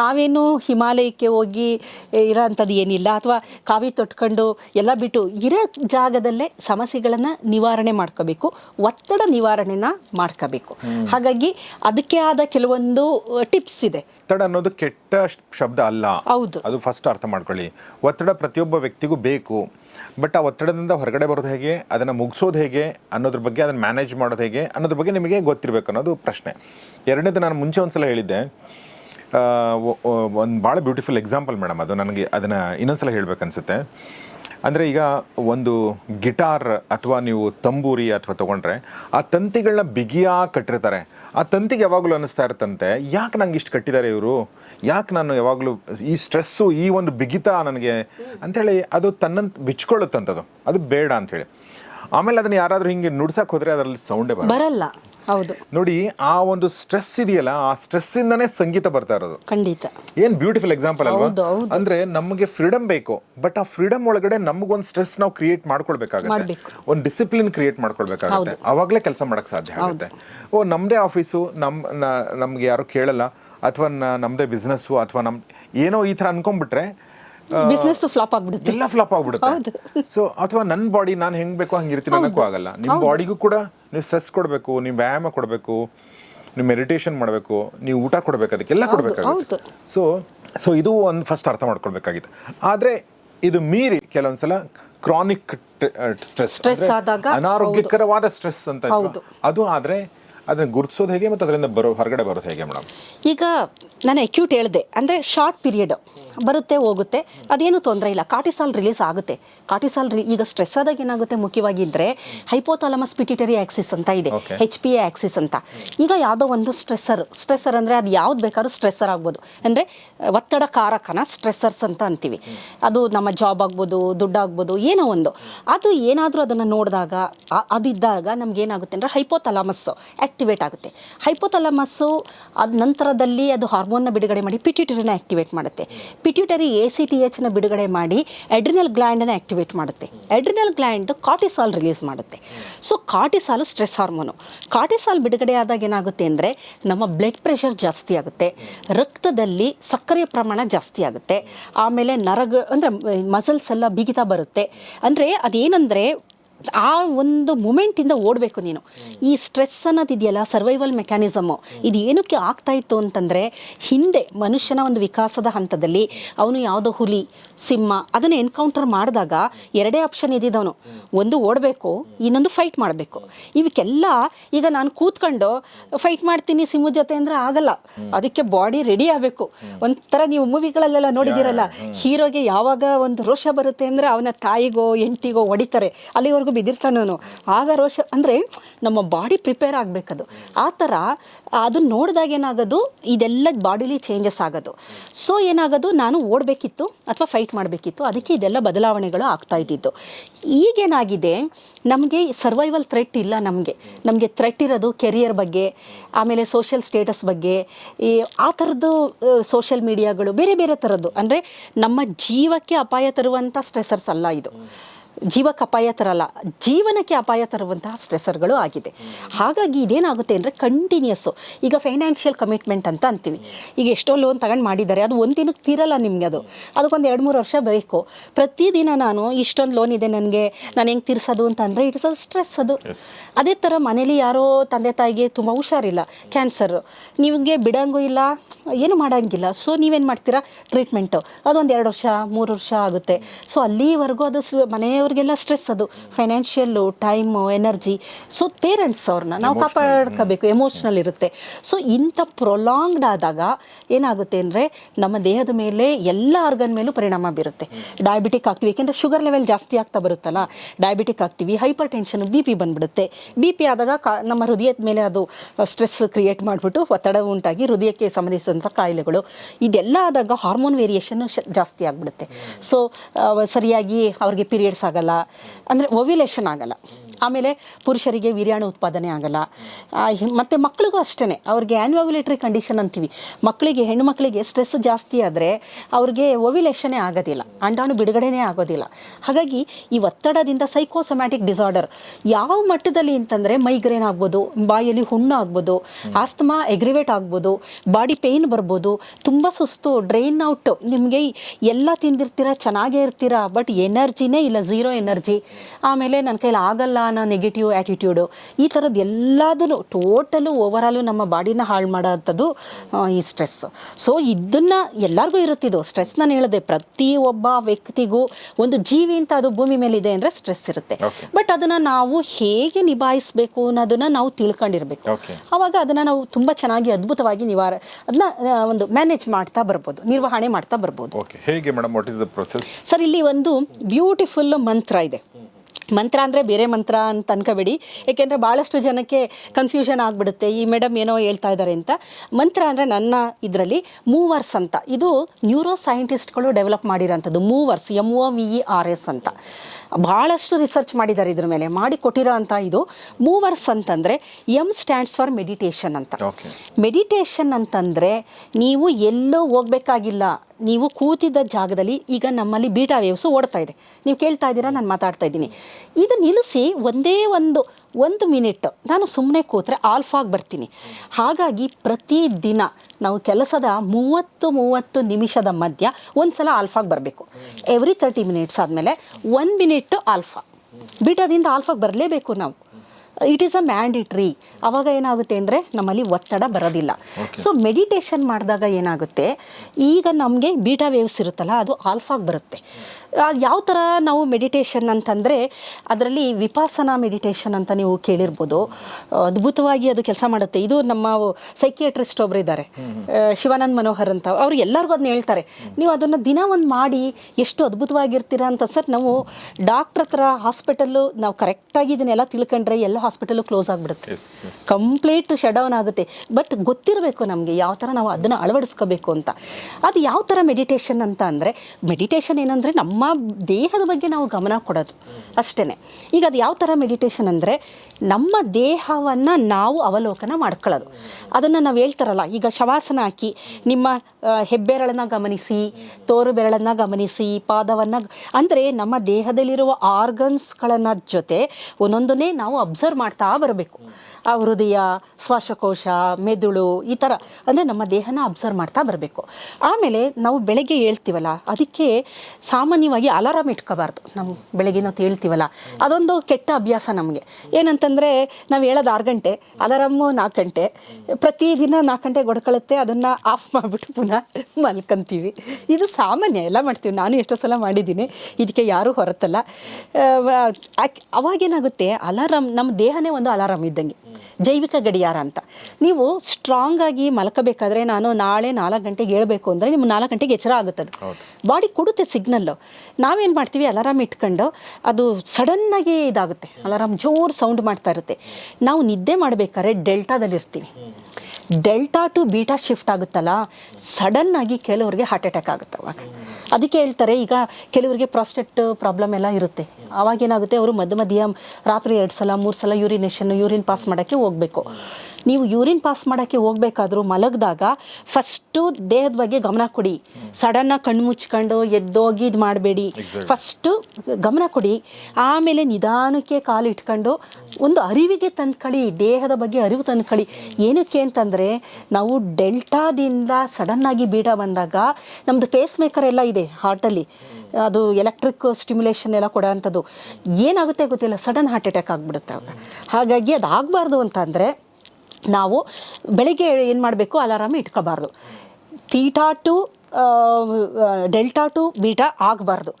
ನಾವೇನು ಹಿಮಾಲಯಕ್ಕೆ ಹೋಗಿ ಇರೋ ಅಂಥದ್ದು ಏನಿಲ್ಲ. ಅಥವಾ ಕಾವಿ ತೊಟ್ಕೊಂಡು ಎಲ್ಲ ಬಿಟ್ಟು ಇರೋ ಜಾಗದಲ್ಲೇ ಸಮಸ್ಯೆಗಳನ್ನು ನಿವಾರಣೆ ಮಾಡ್ಕೋಬೇಕು ಒತ್ತಡ ನಿವಾರಣೆನ ಮಾಡ್ಕೋಬೇಕು. ಹಾಗಾಗಿ ಅದಕ್ಕೆ ಆದ ಕೆಲವೊಂದು ಟಿಪ್ಸ್ ಇದೆ. ಒತ್ತಡ ಅನ್ನೋದು ಕೆಟ್ಟ ಶಬ್ದ ಅಲ್ಲ. ಹೌದು. ಅದು ಫಸ್ಟ್ ಅರ್ಥ ಮಾಡ್ಕೊಳ್ಳಿ. ಒತ್ತಡ ಪ್ರತಿಯೊಬ್ಬ ವ್ಯಕ್ತಿಗೂ ಬೇಕು. ಬಟ್ ಆ ಒತ್ತಡದಿಂದ ಹೊರಗಡೆ ಬರೋದು ಹೇಗೆ ಅದನ್ನು ಮುಗಿಸೋದು ಹೇಗೆ ಅನ್ನೋದ್ರ ಬಗ್ಗೆ ಅದನ್ನು ಮ್ಯಾನೇಜ್ ಮಾಡೋದು ಹೇಗೆ ಅನ್ನೋದ್ರ ಬಗ್ಗೆ ನಿಮಗೆ ಗೊತ್ತಿರಬೇಕು ಅನ್ನೋದು ಪ್ರಶ್ನೆ. ಎರಡನೇದು ನಾನು ಮುಂಚೆ ಒಂದ್ಸಲ ಹೇಳಿದ್ದೆ. ಒಂದು ಭಾಳ ಬ್ಯೂಟಿಫುಲ್ ಎಕ್ಸಾಂಪಲ್ ಮೇಡಮ್ ಅದು ನನಗೆ ಅದನ್ನು ಇನ್ನೊಂದ್ಸಲ ಹೇಳಬೇಕನ್ಸುತ್ತೆ. ಅಂದರೆ ಈಗ ಒಂದು ಗಿಟಾರ್ ಅಥವಾ ನೀವು ತಂಬೂರಿ ಅಥವಾ ತೊಗೊಂಡ್ರೆ, ಆ ತಂತಿಗಳನ್ನ ಬಿಗಿಯಾಗಿ ಕಟ್ಟಿರ್ತಾರೆ. ಆ ತಂತಿಗೆ ಯಾವಾಗಲೂ ಅನ್ನಿಸ್ತಾ ಇರ್ತಂತೆ ಯಾಕೆ ನಂಗೆ ಇಷ್ಟು ಕಟ್ಟಿದ್ದಾರೆ ಇವರು? ಯಾಕೆ ನಾನು ಯಾವಾಗಲೂ ಈ ಸ್ಟ್ರೆಸ್ಸು ಈ ಒಂದು ಬಿಗಿತ ನನಗೆ? ಅಂಥೇಳಿ ಅದು ತನ್ನಂತ ಬಿಚ್ಕೊಳ್ಳುತ್ತಂಥದ್ದು ಅದು ಬೇಡ ಅಂಥೇಳಿ ಆಮೇಲೆ ಅದನ್ನ ಯಾರಾದರೂ ಹಿಂಗೆ ನುಡ್ಸಕ್ ಹೋದ್ರೆ ಅದರಲ್ಲಿ ಸೌಂಡೇ ಬರಲ್ಲ. ಬರಲ್ಲ ಹೌದು. ನೋಡಿ ಆ ಒಂದು ಸ್ಟ್ರೆಸ್ ಇದೆಯಲ್ಲ ಆ ಸ್ಟ್ರೆಸ್ ಇಂದನೇ ಸಂಗೀತ ಬರ್ತಾ ಇರೋದು. ಖಂಡಿತ. ಏನ್ ಬ್ಯೂಟಿಫುಲ್ ಎಕ್ಸಾಂಪಲ್ ಅಲ್ವಾ? ಹೌದು, ಹೌದು. ಅಂದ್ರೆ ನಮಗೆ ಫ್ರೀಡಮ್ ಬೇಕು ಬಟ್ ಆ ಫ್ರೀಡಮ್ ಒಳಗಡೆ ನಮಗೊಂದು ಸ್ಟ್ರೆಸ್ ನಾವು ಕ್ರಿಯೇಟ್ ಮಾಡ್ಕೊಳ್ಬೇಕಾಗತ್ತೆ. ಮಾಡ್ಬೇಕು. ಒಂದು ಡಿಸಿಪ್ಲಿನ್ ಕ್ರಿಯೇಟ್ ಮಾಡ್ಕೊಳ್ಬೇಕಾಗತ್ತೆ. ಅವಾಗಲೇ ಕೆಲಸ ಮಾಡಕ್ ಸಾಧ್ಯ ಆಗುತ್ತೆ. ಓ ನಮ್ದೇ ಆಫೀಸು ನಮ್ ನಮ್ಗೆ ಯಾರು ಕೇಳಲ್ಲ ಅಥವಾ ನಮ್ದೇ ಬಿಸ್ನೆಸ್ಸು ಅಥವಾ ನಮ್ ಏನೋ ಈ ತರ ಅನ್ಕೊಂಡ್ಬಿಟ್ರೆ ಬಿಸ್ನೆಸ್ ಫ್ಲಾಪ್ ಆಗ್ಬಿಡುತ್ತೆ. ಎಲ್ಲ ಫ್ಲಾಪ್ ಆಗ್ಬಿಡುತ್ತೆ. ಸೊ ಅಥವಾ ನನ್ನ ಬಾಡಿ ನಾನು ಹೆಂಗ್ ಬೇಕೋ ಹಂಗೆ ಇರ್ತೀನಿ ಅನ್ನೋಕ್ಕೂ ಆಗಲ್ಲ. ನಿಮ್ಮ ಬಾಡಿಗೂ ಕೂಡ ನೀವು ಸ್ಟ್ರೆಸ್ ಕೊಡಬೇಕು ನೀವು ವ್ಯಾಯಾಮ ಕೊಡಬೇಕು ನೀವು ಮೆಡಿಟೇಷನ್ ಮಾಡಬೇಕು ನೀವು ಊಟ ಕೊಡಬೇಕು ಅದಕ್ಕೆಲ್ಲ ಕೊಡಬೇಕಾಗುತ್ತೆ. ಸೊ ಸೊ ಇದು ಒಂದು ಫಸ್ಟ್ ಅರ್ಥ ಮಾಡ್ಕೊಳ್ಬೇಕಾಗಿತ್ತು. ಆದರೆ ಇದು ಮೀರಿ ಕೆಲವೊಂದ್ಸಲ ಕ್ರಾನಿಕ್ ಸ್ಟ್ರೆಸ್ ಅನಾರೋಗ್ಯಕರವಾದ ಸ್ಟ್ರೆಸ್ ಅಂತ? ಅದು ಆದ್ರೆ ಅದನ್ನ ಗುರುತಿಸೋದು ಹೇಗೆ ಮತ್ತು ಅದರಿಂದ ಬರೋ ಹೊರಗಡೆ ಬರೋದು ಹೇಗೆ ಮೇಡಮ್? ಈಗ ನಾನು ಅಕ್ಯೂಟ್ ಹೇಳಿದೆ ಅಂದರೆ ಶಾರ್ಟ್ ಪೀರಿಯಡ್ ಬರುತ್ತೆ ಹೋಗುತ್ತೆ ಅದೇನು ತೊಂದರೆ ಇಲ್ಲ. ಕಾಟಿಸಾಲ್ ರಿಲೀಸ್ ಆಗುತ್ತೆ. ಕಾಟಿಸಾಲ್ ರಿ ಈಗ ಸ್ಟ್ರೆಸ್ ಆದಾಗ ಏನಾಗುತ್ತೆ? ಮುಖ್ಯವಾಗಿ ಇದ್ದರೆ ಹೈಪೋಥಾಲಮಸ್ ಪಿಟಿಟರಿ ಆಕ್ಸಿಸ್ ಅಂತ ಇದೆ. ಹೆಚ್ ಪಿ ಎ ಆಕ್ಸಿಸ್ ಅಂತ. ಈಗ ಯಾವುದೋ ಒಂದು ಸ್ಟ್ರೆಸ್ಸರ್ ಸ್ಟ್ರೆಸ್ಸರ್ ಅಂದರೆ ಅದು ಯಾವ್ದು ಬೇಕಾದ್ರೂ ಸ್ಟ್ರೆಸ್ಸರ್ ಆಗ್ಬೋದು. ಅಂದರೆ ಒತ್ತಡ ಕಾರಕನ ಸ್ಟ್ರೆಸ್ಸರ್ಸ್ ಅಂತ ಅಂತೀವಿ. ಅದು ನಮ್ಮ ಜಾಬ್ ಆಗ್ಬೋದು ದುಡ್ಡು ಆಗ್ಬೋದು ಏನೋ ಒಂದು. ಅದು ಏನಾದರೂ ಅದನ್ನು ನೋಡಿದಾಗ ಅದಿದ್ದಾಗ ನಮ್ಗೆ ಏನಾಗುತ್ತೆ ಅಂದರೆ ಹೈಪೋಥಲಾಮಸ್ಸು ಆ್ಯಕ್ಟಿವೇಟ್ ಆಗುತ್ತೆ. ಹೈಪೋಥಲಮಸ್ಸು ಅದ ನಂತರದಲ್ಲಿ ಅದು ಹಾರ್ಮೋನ್ನ ಬಿಡುಗಡೆ ಮಾಡಿ ಪಿಟ್ಯೂಟರಿನ ಆ್ಯಕ್ಟಿವೇಟ್ ಮಾಡುತ್ತೆ. ಪಿಟ್ಯೂಟರಿ ಎ ಸಿ ಟಿ ಎಚ್ನ ಬಿಡುಗಡೆ ಮಾಡಿ ಎಡ್ರಿನಲ್ ಗ್ಲ್ಯಾಂಡನ್ನು ಆ್ಯಕ್ಟಿವೇಟ್ ಮಾಡುತ್ತೆ. ಎಡ್ರಿನಲ್ ಗ್ಲ್ಯಾಂಡ್ ಕಾರ್ಟಿಸಾಲ್ ರಿಲೀಸ್ ಮಾಡುತ್ತೆ. So cortisol stress hormone cortisol ಬಿಡುಗಡೆ ಆದಾಗ ಏನಾಗುತ್ತೆ ಅಂದರೆ ನಮ್ಮ ಬ್ಲಡ್ ಪ್ರೆಷರ್ ಜಾಸ್ತಿ ಆಗುತ್ತೆ. ರಕ್ತದಲ್ಲಿ ಸಕ್ಕರೆಯ ಪ್ರಮಾಣ ಜಾಸ್ತಿ ಆಗುತ್ತೆ. ಆಮೇಲೆ ನರಗ ಅಂದರೆ ಮಸಲ್ಸ್ ಎಲ್ಲ ಬಿಗಿತ ಬರುತ್ತೆ. ಅಂದರೆ ಅದೇನೆಂದರೆ ಆ ಒಂದು ಮೂಮೆಂಟಿಂದ ಓಡಬೇಕು ನೀನು. ಈ ಸ್ಟ್ರೆಸ್ ಅನ್ನೋದಿದೆಯಲ್ಲ ಸರ್ವೈವಲ್ ಮೆಕ್ಯಾನಿಸಮು ಇದು ಏನಕ್ಕೆ ಆಗ್ತಾ ಇತ್ತು ಅಂತಂದರೆ ಹಿಂದೆ ಮನುಷ್ಯನ ಒಂದು ವಿಕಾಸದ ಹಂತದಲ್ಲಿ ಅವನು ಯಾವುದೋ ಹುಲಿ ಸಿಂಹ ಅದನ್ನು ಎನ್ಕೌಂಟರ್ ಮಾಡಿದಾಗ ಎರಡೇ ಆಪ್ಷನ್ ಇದ್ದಿದ್ದವನು. ಒಂದು ಓಡಬೇಕು ಇನ್ನೊಂದು ಫೈಟ್ ಮಾಡಬೇಕು. ಇವಕ್ಕೆಲ್ಲ ಈಗ ನಾನು ಕೂತ್ಕೊಂಡು ಫೈಟ್ ಮಾಡ್ತೀನಿ ಸಿಂಹ ಜೊತೆ ಅಂದರೆ ಆಗಲ್ಲ. ಅದಕ್ಕೆ ಬಾಡಿ ರೆಡಿ ಆಗಬೇಕು. ಒಂಥರ ನೀವು ಮೂವಿಗಳಲ್ಲೆಲ್ಲ ನೋಡಿದಿರಲ್ಲ ಹೀರೋಗೆ ಯಾವಾಗ ಒಂದು ರೋಷ ಬರುತ್ತೆ ಅಂದರೆ ಅವನ ತಾಯಿಗೋ ಹೆಂಡ್ತಿಗೋ ಹೊಡಿತಾರೆ. ಅಲ್ಲಿವರೆಗೂ ಕೊನೆವರೆಗೂ ಬಿದ್ದಿರ್ತಾನೋ ಆಗ ರೋಷ, ಅಂದರೆ ನಮ್ಮ ಬಾಡಿ ಪ್ರಿಪೇರ್ ಆಗಬೇಕದು. ಆ ಥರ ಅದನ್ನ ನೋಡಿದಾಗ ಏನಾಗೋದು, ಇದೆಲ್ಲ ಬಾಡಿಲಿ ಚೇಂಜಸ್ ಆಗೋದು. ಸೊ ಏನಾಗೋದು, ನಾನು ಓಡಬೇಕಿತ್ತು ಅಥವಾ ಫೈಟ್ ಮಾಡಬೇಕಿತ್ತು. ಅದಕ್ಕೆ ಇದೆಲ್ಲ ಬದಲಾವಣೆಗಳು ಆಗ್ತಾ ಇದ್ದಿದ್ದು. ಈಗೇನಾಗಿದೆ, ನಮಗೆ ಸರ್ವೈವಲ್ ಥ್ರೆಟ್ ಇಲ್ಲ ನಮಗೆ. ನಮಗೆ ಥ್ರೆಟ್ ಇರೋದು ಕೆರಿಯರ್ ಬಗ್ಗೆ, ಆಮೇಲೆ ಸೋಷಿಯಲ್ ಸ್ಟೇಟಸ್ ಬಗ್ಗೆ, ಈ ಆ ಥರದ್ದು ಸೋಷಿಯಲ್ ಮೀಡಿಯಾಗಳು ಬೇರೆ ಬೇರೆ ಥರದ್ದು ಅಂದರೆ ನಮ್ಮ ಜೀವಕ್ಕೆ ಅಪಾಯ ತರುವಂಥ ಸ್ಟ್ರೆಸರ್ಸ್ ಅಲ್ಲ ಇದು. ಜೀವಕ್ಕೆ ಅಪಾಯ ತರಲ್ಲ ಜೀವನಕ್ಕೆ ಅಪಾಯ ತರುವಂತಹ ಸ್ಟ್ರೆಸರ್ಗಳು ಆಗಿದೆ. ಹಾಗಾಗಿ ಇದೇನಾಗುತ್ತೆ ಅಂದರೆ ಕಂಟಿನ್ಯೂಸ್ಸು ಈಗ ಫೈನಾನ್ಷಿಯಲ್ ಕಮಿಟ್ಮೆಂಟ್ ಅಂತ ಅಂತೀವಿ. ಈಗ ಎಷ್ಟೋ ಲೋನ್ ತಗೊಂಡು ಮಾಡಿದ್ದಾರೆ ಅದು ಒಂದು ದಿನಕ್ಕೆ ತೀರಲ್ಲ ನಿಮಗೆ ಅದು. ಅದಕ್ಕೊಂದು ಎರಡು ಮೂರು ವರ್ಷ ಬೇಕು. ಪ್ರತಿದಿನ ನಾನು ಇಷ್ಟೊಂದು ಲೋನ್ ಇದೆ ನನಗೆ ನಾನು ಹೆಂಗೆ ತೀರಿಸೋದು ಅಂತ ಅಂದರೆ ಇಟ್ಸ್ ಅ ಸ್ಟ್ರೆಸ್ ಅದು. ಅದೇ ಥರ ಮನೇಲಿ ಯಾರೋ ತಂದೆ ತಾಯಿಗೆ ತುಂಬ ಹುಷಾರಿಲ್ಲ ಕ್ಯಾನ್ಸರು ನಿಮಗೆ ಬಿಡಂಗೂ ಇಲ್ಲ ಏನು ಮಾಡೋಂಗಿಲ್ಲ. ಸೊ ನೀವೇನು ಮಾಡ್ತೀರಾ? ಟ್ರೀಟ್ಮೆಂಟು ಅದೊಂದು ಎರಡು ವರ್ಷ ಮೂರು ವರ್ಷ ಆಗುತ್ತೆ. ಸೊ ಅಲ್ಲಿವರೆಗೂ ಅದು ಸ್ ಮನೆಯವ್ರಿಗೆಲ್ಲ ಸ್ಟ್ರೆಸ್ ಅದು. Financial time energy so parents ಅವ್ರನ್ನ ನಾವು ಕಾಪಾಡ್ಕೋಬೇಕು ಎಮೋಷ್ನಲ್ ಇರುತ್ತೆ. ಸೊ ಇಂಥ ಪ್ರೊಲಾಂಗ್ಡ್ ಆದಾಗ ಏನಾಗುತ್ತೆ ಅಂದರೆ ನಮ್ಮ ದೇಹದ ಮೇಲೆ ಎಲ್ಲ ಆರ್ಗನ್ ಮೇಲೂ ಪರಿಣಾಮ ಬೀರುತ್ತೆ. ಡಯಾಬಿಟಿಕ್ ಆಗ್ತೀವಿ ಯಾಕೆಂದರೆ ಶುಗರ್ ಲೆವೆಲ್ ಜಾಸ್ತಿ ಆಗ್ತಾ ಬರುತ್ತಲ್ಲ. ಡಯಾಬಿಟಿಕ್ ಆಗ್ತೀವಿ ಹೈಪರ್ ಟೆನ್ಷನ್ ಬಿ ಪಿ ಬಂದ್ಬಿಡುತ್ತೆ. ಬಿ ಪಿ ಆದಾಗ ಕಾ ನಮ್ಮ ಹೃದಯದ ಮೇಲೆ ಅದು ಸ್ಟ್ರೆಸ್ ಕ್ರಿಯೇಟ್ ಮಾಡಿಬಿಟ್ಟು ಒತ್ತಡ ಉಂಟಾಗಿ ಹೃದಯಕ್ಕೆ ಸಂಬಂಧಿಸಿದಂಥ ಕಾಯಿಲೆಗಳು ಇದೆಲ್ಲ ಆದಾಗ ಹಾರ್ಮೋನ್ ವೇರಿಯೇಷನ್ ಜಾಸ್ತಿ ಆಗಿಬಿಡುತ್ತೆ. ಸೊ ಸರಿಯಾಗಿ ಅವ್ರಿಗೆ ಪೀರಿಯಡ್ಸ್ ಆಗಲ್ಲ. ಅಂದರೆ ಓವ್ಯುಲೇಷನ್ ಆಗಲ್ಲ. ಆಮೇಲೆ ಪುರುಷರಿಗೆ ವೀರ್ಯಾಣು ಉತ್ಪಾದನೆ ಆಗಲ್ಲ. ಮತ್ತು ಮಕ್ಕಳಿಗೂ ಅಷ್ಟೇ ಅವ್ರಿಗೆ ಆ್ಯನ್ಯುವಲೇಟ್ರಿ ಕಂಡೀಷನ್ ಅಂತೀವಿ. ಮಕ್ಕಳಿಗೆ ಹೆಣ್ಣು ಮಕ್ಕಳಿಗೆ ಸ್ಟ್ರೆಸ್ ಜಾಸ್ತಿ ಆದರೆ ಅವ್ರಿಗೆ ಓವಿಲೇಷನೇ ಆಗೋದಿಲ್ಲ. ಅಂಡಾಣು ಬಿಡುಗಡೆನೇ ಆಗೋದಿಲ್ಲ. ಹಾಗಾಗಿ ಈ ಒತ್ತಡದಿಂದ ಸೈಕೋಸೊಮ್ಯಾಟಿಕ್ ಡಿಸಾರ್ಡರ್ ಯಾವ ಮಟ್ಟದಲ್ಲಿ ಅಂತಂದರೆ ಮೈಗ್ರೇನ್ ಆಗ್ಬೋದು, ಬಾಯಲ್ಲಿ ಹುಣ್ಣು ಆಗ್ಬೋದು, ಆಸ್ತಮಾ ಎಗ್ರಿವೇಟ್ ಆಗ್ಬೋದು, ಬಾಡಿ ಪೇಯ್ನ್ ಬರ್ಬೋದು, ತುಂಬ ಸುಸ್ತು ಡ್ರೈನ್ ಔಟ್ ನಿಮಗೆ ಎಲ್ಲ ತಿಂದಿರ್ತೀರ, ಚೆನ್ನಾಗೇ ಇರ್ತೀರಾ ಬಟ್ ಎನರ್ಜಿನೇ ಇಲ್ಲ ಝೀರೋ ಎನರ್ಜಿ ಆಮೇಲೆ ನನ್ನ ಕೈಲಿ ಆಗಲ್ಲ ಅನ್ನೋ ನೆಗೆಟಿವ್ ಆ್ಯಟಿಟ್ಯೂಡು ಈ ಥರದ್ದು ಎಲ್ಲದೂ ಟೋಟಲು ಓವರಾಲು ನಮ್ಮ ಬಾಡಿನ ಹಾಳು ಮಾಡೋಂಥದ್ದು ಈ ಸ್ಟ್ರೆಸ್ ಸೊ ಇದನ್ನು ಎಲ್ಲರಿಗೂ ಇರುತ್ತಿದ್ದು ಸ್ಟ್ರೆಸ್ ನಾನು ಹೇಳಿದೆ ಪ್ರತಿಯೊಬ್ಬ ವ್ಯಕ್ತಿಗೂ ಒಂದು ಜೀವಿ ಅಂತ ಅದು ಭೂಮಿ ಮೇಲೆ ಇದೆ ಅಂದರೆ ಸ್ಟ್ರೆಸ್ ಇರುತ್ತೆ. ಬಟ್ ಅದನ್ನು ನಾವು ಹೇಗೆ ನಿಭಾಯಿಸಬೇಕು ಅನ್ನೋದನ್ನ ನಾವು ತಿಳ್ಕೊಂಡಿರ್ಬೇಕು. ಆವಾಗ ಅದನ್ನು ನಾವು ತುಂಬ ಚೆನ್ನಾಗಿ ಅದ್ಭುತವಾಗಿ ನಿವಾರ ಅದನ್ನ ಒಂದು ಮ್ಯಾನೇಜ್ ಮಾಡ್ತಾ ಬರ್ಬೋದು ನಿರ್ವಹಣೆ ಮಾಡ್ತಾ ಬರ್ಬೋದು. ಓಕೆ ಹೇಗೆ madam what is the process sir ಇಲ್ಲಿ ಒಂದು ಬ್ಯೂಟಿಫುಲ್ ಮಂತ್ರ ಇದೆ. ಮಂತ್ರ ಅಂದರೆ ಬೇರೆ ಮಂತ್ರ ಅಂತ ಅನ್ಕೋಬೇಡಿ. ಏಕೆಂದರೆ ಭಾಳಷ್ಟು ಜನಕ್ಕೆ ಕನ್ಫ್ಯೂಷನ್ ಆಗಿಬಿಡುತ್ತೆ. ಈ ಮೇಡಮ್ ಏನೋ ಹೇಳ್ತಾ ಇದ್ದಾರೆ ಅಂತ. ಮಂತ್ರ ಅಂದರೆ ನನ್ನ ಇದರಲ್ಲಿ ಮೂವರ್ಸ್ ಅಂತ. ಇದು ನ್ಯೂರೋ ಸೈಂಟಿಸ್ಟ್ಗಳು develop ಮಾಡಿರೋಂಥದ್ದು. Movers M O V E R S ಅಂತ. ಭಾಳಷ್ಟು ರಿಸರ್ಚ್ ಮಾಡಿದ್ದಾರೆ ಇದ್ರ ಮೇಲೆ. ಮಾಡಿ ಕೊಟ್ಟಿರೋ ಅಂಥ ಇದು. ಮೂವರ್ಸ್ ಅಂತಂದರೆ ಎಂ ಸ್ಟ್ಯಾಂಡ್ಸ್ ಫಾರ್ ಮೆಡಿಟೇಷನ್ ಅಂತ. ಓಕೆ ಮೆಡಿಟೇಷನ್ ಅಂತಂದರೆ ನೀವು ಎಲ್ಲೋ ಹೋಗಬೇಕಾಗಿಲ್ಲ. ನೀವು ಕೂತಿದ್ದ ಜಾಗದಲ್ಲಿ ಈಗ ನಮ್ಮಲ್ಲಿ ಬೀಟಾ ವೇವ್ಸು ಓಡ್ತಾ ಇದೆ. ನೀವು ಕೇಳ್ತಾ ಇದ್ದೀರಾ? ನಾನು ಮಾತಾಡ್ತಾ ಇದ್ದೀನಿ. ಇದು ನಿಲ್ಲಿಸಿ ಒಂದೇ ಒಂದು ಒಂದು ಮಿನಿಟ್. ನಾನು ಸುಮ್ಮನೆ ಕೂತ್ರೆ ಆಲ್ಫಾಗಿ ಬರ್ತೀನಿ. ಹಾಗಾಗಿ ಪ್ರತಿದಿನ ನಾವು ಕೆಲಸದ ಮೂವತ್ತು ಮೂವತ್ತು ನಿಮಿಷದ ಮಧ್ಯ ಒಂದು ಸಲ ಆಲ್ಫಾಗಿ ಬರಬೇಕು. ಎವ್ರಿ ತರ್ಟಿ ಮಿನಿಟ್ಸ್ ಆದಮೇಲೆ ಒಂದು ಮಿನಿಟ್ ಆಲ್ಫಾ. ಬೀಟಾದಿಂದ ಆಲ್ಫಾಗಿ ಬರಲೇಬೇಕು ನಾವು. ಇಟ್ ಈಸ್ ಅ ಮ್ಯಾಂಡಿಟ್ರಿ ಅವಾಗ ಏನಾಗುತ್ತೆ ಅಂದರೆ ನಮ್ಮಲ್ಲಿ ಒತ್ತಡ ಬರೋದಿಲ್ಲ. ಸೊ ಮೆಡಿಟೇಷನ್ ಮಾಡಿದಾಗ ಏನಾಗುತ್ತೆ? ಈಗ ನಮಗೆ ಬೀಟಾ ವೇವ್ಸ್ ಇರುತ್ತಲ್ಲ ಅದು ಆಲ್ಫಾಗಿ ಬರುತ್ತೆ. ಯಾವ ಥರ ನಾವು ಮೆಡಿಟೇಷನ್ ಅಂತಂದರೆ ಅದರಲ್ಲಿ ವಿಪಾಸನಾ ಮೆಡಿಟೇಷನ್ ಅಂತ ನೀವು ಕೇಳಿರ್ಬೋದು. ಅದ್ಭುತವಾಗಿ ಅದು ಕೆಲಸ ಮಾಡುತ್ತೆ. ಇದು ನಮ್ಮ ಸೈಕಿಯಾಟ್ರಿಸ್ಟ್ ಒಬ್ಬರು ಇದ್ದಾರೆ. ಶಿವಾನಂದ್ ಮನೋಹರ್ ಅಂತ. ಅವರು ಎಲ್ಲರಿಗೂ ಅದನ್ನ ಹೇಳ್ತಾರೆ. ನೀವು ಅದನ್ನು ದಿನ ಒಂದು ಮಾಡಿ ಎಷ್ಟು ಅದ್ಭುತವಾಗಿರ್ತೀರಾ ಅಂತ ಸರ್ ನಾವು ಡಾಕ್ಟ್ರ್ ಹತ್ರ ಹಾಸ್ಪಿಟಲ್ಲು ನಾವು ಕರೆಕ್ಟಾಗಿ ಇದನ್ನೆಲ್ಲ ತಿಳ್ಕೊಂಡ್ರೆ ಎಲ್ಲ ಹಾಸ್ಪಿಟಲ್ಲು ಕ್ಲೋಸ್ ಆಗಿಬಿಡುತ್ತೆ. ಕಂಪ್ಲೀಟ್ ಶಟ್ ಡೌನ್ ಆಗುತ್ತೆ. ಬಟ್ ಗೊತ್ತಿರಬೇಕು ನಮಗೆ ಯಾವ ಥರ ನಾವು ಅದನ್ನು ಅಳವಡಿಸ್ಕೋಬೇಕು ಅಂತ. ಅದು ಯಾವ ಥರ ಮೆಡಿಟೇಷನ್ ಅಂತ ಅಂದರೆ ಮೆಡಿಟೇಷನ್ ಏನಂದರೆ ನಮ್ಮ ದೇಹದ ಬಗ್ಗೆ ನಾವು ಗಮನ ಕೊಡೋದು. ಅಷ್ಟೇ ಈಗ ಅದು ಯಾವ ಥರ ಮೆಡಿಟೇಷನ್ ಅಂದರೆ ನಮ್ಮ ದೇಹವನ್ನು ನಾವು ಅವಲೋಕನ ಮಾಡ್ಕೊಳ್ಳೋದು. ಅದನ್ನು ನಾವು ಹೇಳ್ತಾರಲ್ಲ ಈಗ ಶವಾಸನ ಹಾಕಿ ನಿಮ್ಮ ಹೆಬ್ಬೆರಳನ್ನು ಗಮನಿಸಿ ತೋರು ಬೆರಳನ್ನು ಗಮನಿಸಿ ಪಾದವನ್ನು ಅಂದರೆ ನಮ್ಮ ದೇಹದಲ್ಲಿರುವ ಆರ್ಗನ್ಸ್ಗಳನ್ನ ಜೊತೆ ಒಂದೊಂದನ್ನೇ ನಾವು ಅಬ್ಸರ್ವ್ ಮಾಡ್ತಾ ಬರಬೇಕು. ಆ ಹೃದಯ, ಶ್ವಾಸಕೋಶ, ಮೆದುಳು ಈ ಥರ ಅಂದರೆ ನಮ್ಮ ದೇಹನ ಅಬ್ಸರ್ವ್ ಮಾಡ್ತಾ ಬರಬೇಕು. ಆಮೇಲೆ ನಾವು ಬೆಳಗ್ಗೆ ಹೇಳ್ತೀವಲ್ಲ, ಅದಕ್ಕೆ ಸಾಮಾನ್ಯವಾಗಿ ಅಲಾರಾಮ್ ಇಟ್ಕೋಬಾರ್ದು. ನಾವು ಬೆಳಗ್ಗೆ ನಾವು ಹೇಳ್ತೀವಲ್ಲ, ಅದೊಂದು ಕೆಟ್ಟ ಅಭ್ಯಾಸ ನಮಗೆ. ಏನಂತಂದರೆ ನಾವು ಹೇಳೋದು ಆರು ಗಂಟೆ ಅಲಾರಾಮು ನಾಲ್ಕು ಗಂಟೆ, ಪ್ರತಿದಿನ ನಾಲ್ಕು ಗಂಟೆಗೆ ಹೊಡ್ಕೊಳ್ಳುತ್ತೆ ಅದನ್ನು ಆಫ್ ಮಾಡಿಬಿಟ್ಟು ಪುನಃ ಮಲ್ಕೊಂತೀವಿ. ಇದು ಸಾಮಾನ್ಯ, ಎಲ್ಲ ಮಾಡ್ತೀವಿ. ನಾನು ಎಷ್ಟೋ ಸಲ ಮಾಡಿದ್ದೀನಿ, ಇದಕ್ಕೆ ಯಾರೂ ಹೊರತಲ್ಲ. ಅವಾಗೇನಾಗುತ್ತೆ ಅಲಾರಾಮ್ ನಮ್ಮ ದೇಹನೇ ಒಂದು ಅಲಾರಾಮ್ ಇದ್ದಂಗೆ. ಜೈವಿಕ ಗಡಿಯಾರ ಅಂತ. ನೀವು ಸ್ಟ್ರಾಂಗ್ ಆಗಿ ಮಲಕಬೇಕಾದ್ರೆ ನಾನು ನಾಳೆ ನಾಲ್ಕು ಗಂಟೆಗೆ ಹೇಳಬೇಕು ಅಂದರೆ ನಿಮ್ಗೆ ನಾಲ್ಕು ಗಂಟೆಗೆ ಎಚ್ಚರ ಆಗುತ್ತದೆ. ಬಾಡಿ ಕೊಡುತ್ತೆ ಸಿಗ್ನಲ್ಲು ನಾವೇನು ಮಾಡ್ತೀವಿ? ಅಲಾರಾಮ್ ಇಟ್ಕೊಂಡು ಅದು ಸಡನ್ನಾಗಿ ಇದಾಗುತ್ತೆ. ಅಲಾರಾಮ್ ಜೋರು ಸೌಂಡ್ ಮಾಡ್ತಾ ಇರುತ್ತೆ. ನಾವು ನಿದ್ದೆ ಮಾಡಬೇಕಾದ್ರೆ ಡೆಲ್ಟಾದಲ್ಲಿ ಇರ್ತೀವಿ ಡೆಲ್ಟಾ ಟು ಬೀಟಾ ಶಿಫ್ಟ್ ಆಗುತ್ತಲ್ಲ, ಸಡನ್ ಆಗಿ ಕೆಲವರಿಗೆ ಹಾರ್ಟ್ ಅಟ್ಯಾಕ್ ಆಗುತ್ತೆ ಅವಾಗ. ಅದಕ್ಕೆ ಹೇಳ್ತಾರೆ, ಈಗ ಕೆಲವರಿಗೆ ಪ್ರಾಸ್ಟೆಟ್ ಪ್ರಾಬ್ಲಮ್ ಎಲ್ಲ ಇರುತ್ತೆ. ಅವಾಗೇನಾಗುತ್ತೆ ಅವರು ಮಧ್ಯ ಮಧ್ಯ ರಾತ್ರಿ ಎರಡು ಸಲ, ಮೂರು ಸಲ ಯೂರಿನೇಷನ್, ಯೂರಿನ್ ಪಾಸ್ ಮಾಡೋಕ್ಕೆ ಹೋಗಬೇಕು. ನೀವು ಯೂರಿನ್ ಪಾಸ್ ಮಾಡೋಕ್ಕೆ ಹೋಗಬೇಕಾದ್ರೂ ಮಲಗಿದಾಗ ಫಸ್ಟು ದೇಹದ ಬಗ್ಗೆ ಗಮನ ಕೊಡಿ. ಸಡನ್ನಾಗಿ ಕಣ್ಣು ಮುಚ್ಕೊಂಡು ಎದ್ದೋಗಿ ಇದು ಮಾಡಬೇಡಿ. ಫಸ್ಟು ಗಮನ ಕೊಡಿ. ಆಮೇಲೆ ನಿಧಾನಕ್ಕೆ ಕಾಲು ಇಟ್ಕೊಂಡು ಒಂದು ಅರಿವಿಗೆ ತಂದ್ಕೊಳ್ಳಿ ದೇಹದ ಬಗ್ಗೆ ಅರಿವು ತಂದ್ಕೊಳ್ಳಿ ಏನಕ್ಕೆ ಅಂತಂದರೆ ನಾವು ಡೆಲ್ಟಾದಿಂದ ಸಡನ್ನಾಗಿ ಬೀಡ ಬಂದಾಗ ನಮ್ಮದು ಪೇಸ್ ಮೇಕರ್ ಎಲ್ಲ ಇದೆ ಹಾರ್ಟಲ್ಲಿ ಅದು ಎಲೆಕ್ಟ್ರಿಕ್ ಸ್ಟಿಮ್ಯುಲೇಷನ್ ಎಲ್ಲ ಕೊಡೋ ಅಂಥದ್ದು ಏನಾಗುತ್ತೆ ಗೊತ್ತಿಲ್ಲ ಸಡನ್ ಹಾರ್ಟ್ ಅಟ್ಯಾಕ್ ಆಗಿಬಿಡುತ್ತೆ ಅವಾಗ. ಹಾಗಾಗಿ ಅದು ಆಗಬಾರ್ದು ಅಂತಂದರೆ ನಾವು ಬೆಳಗ್ಗೆ ಏನು ಮಾಡಬೇಕು? Alarm ಇಟ್ಕೋಬಾರ್ದು. Theta to delta to beta ಆಗಬಾರ್ದು.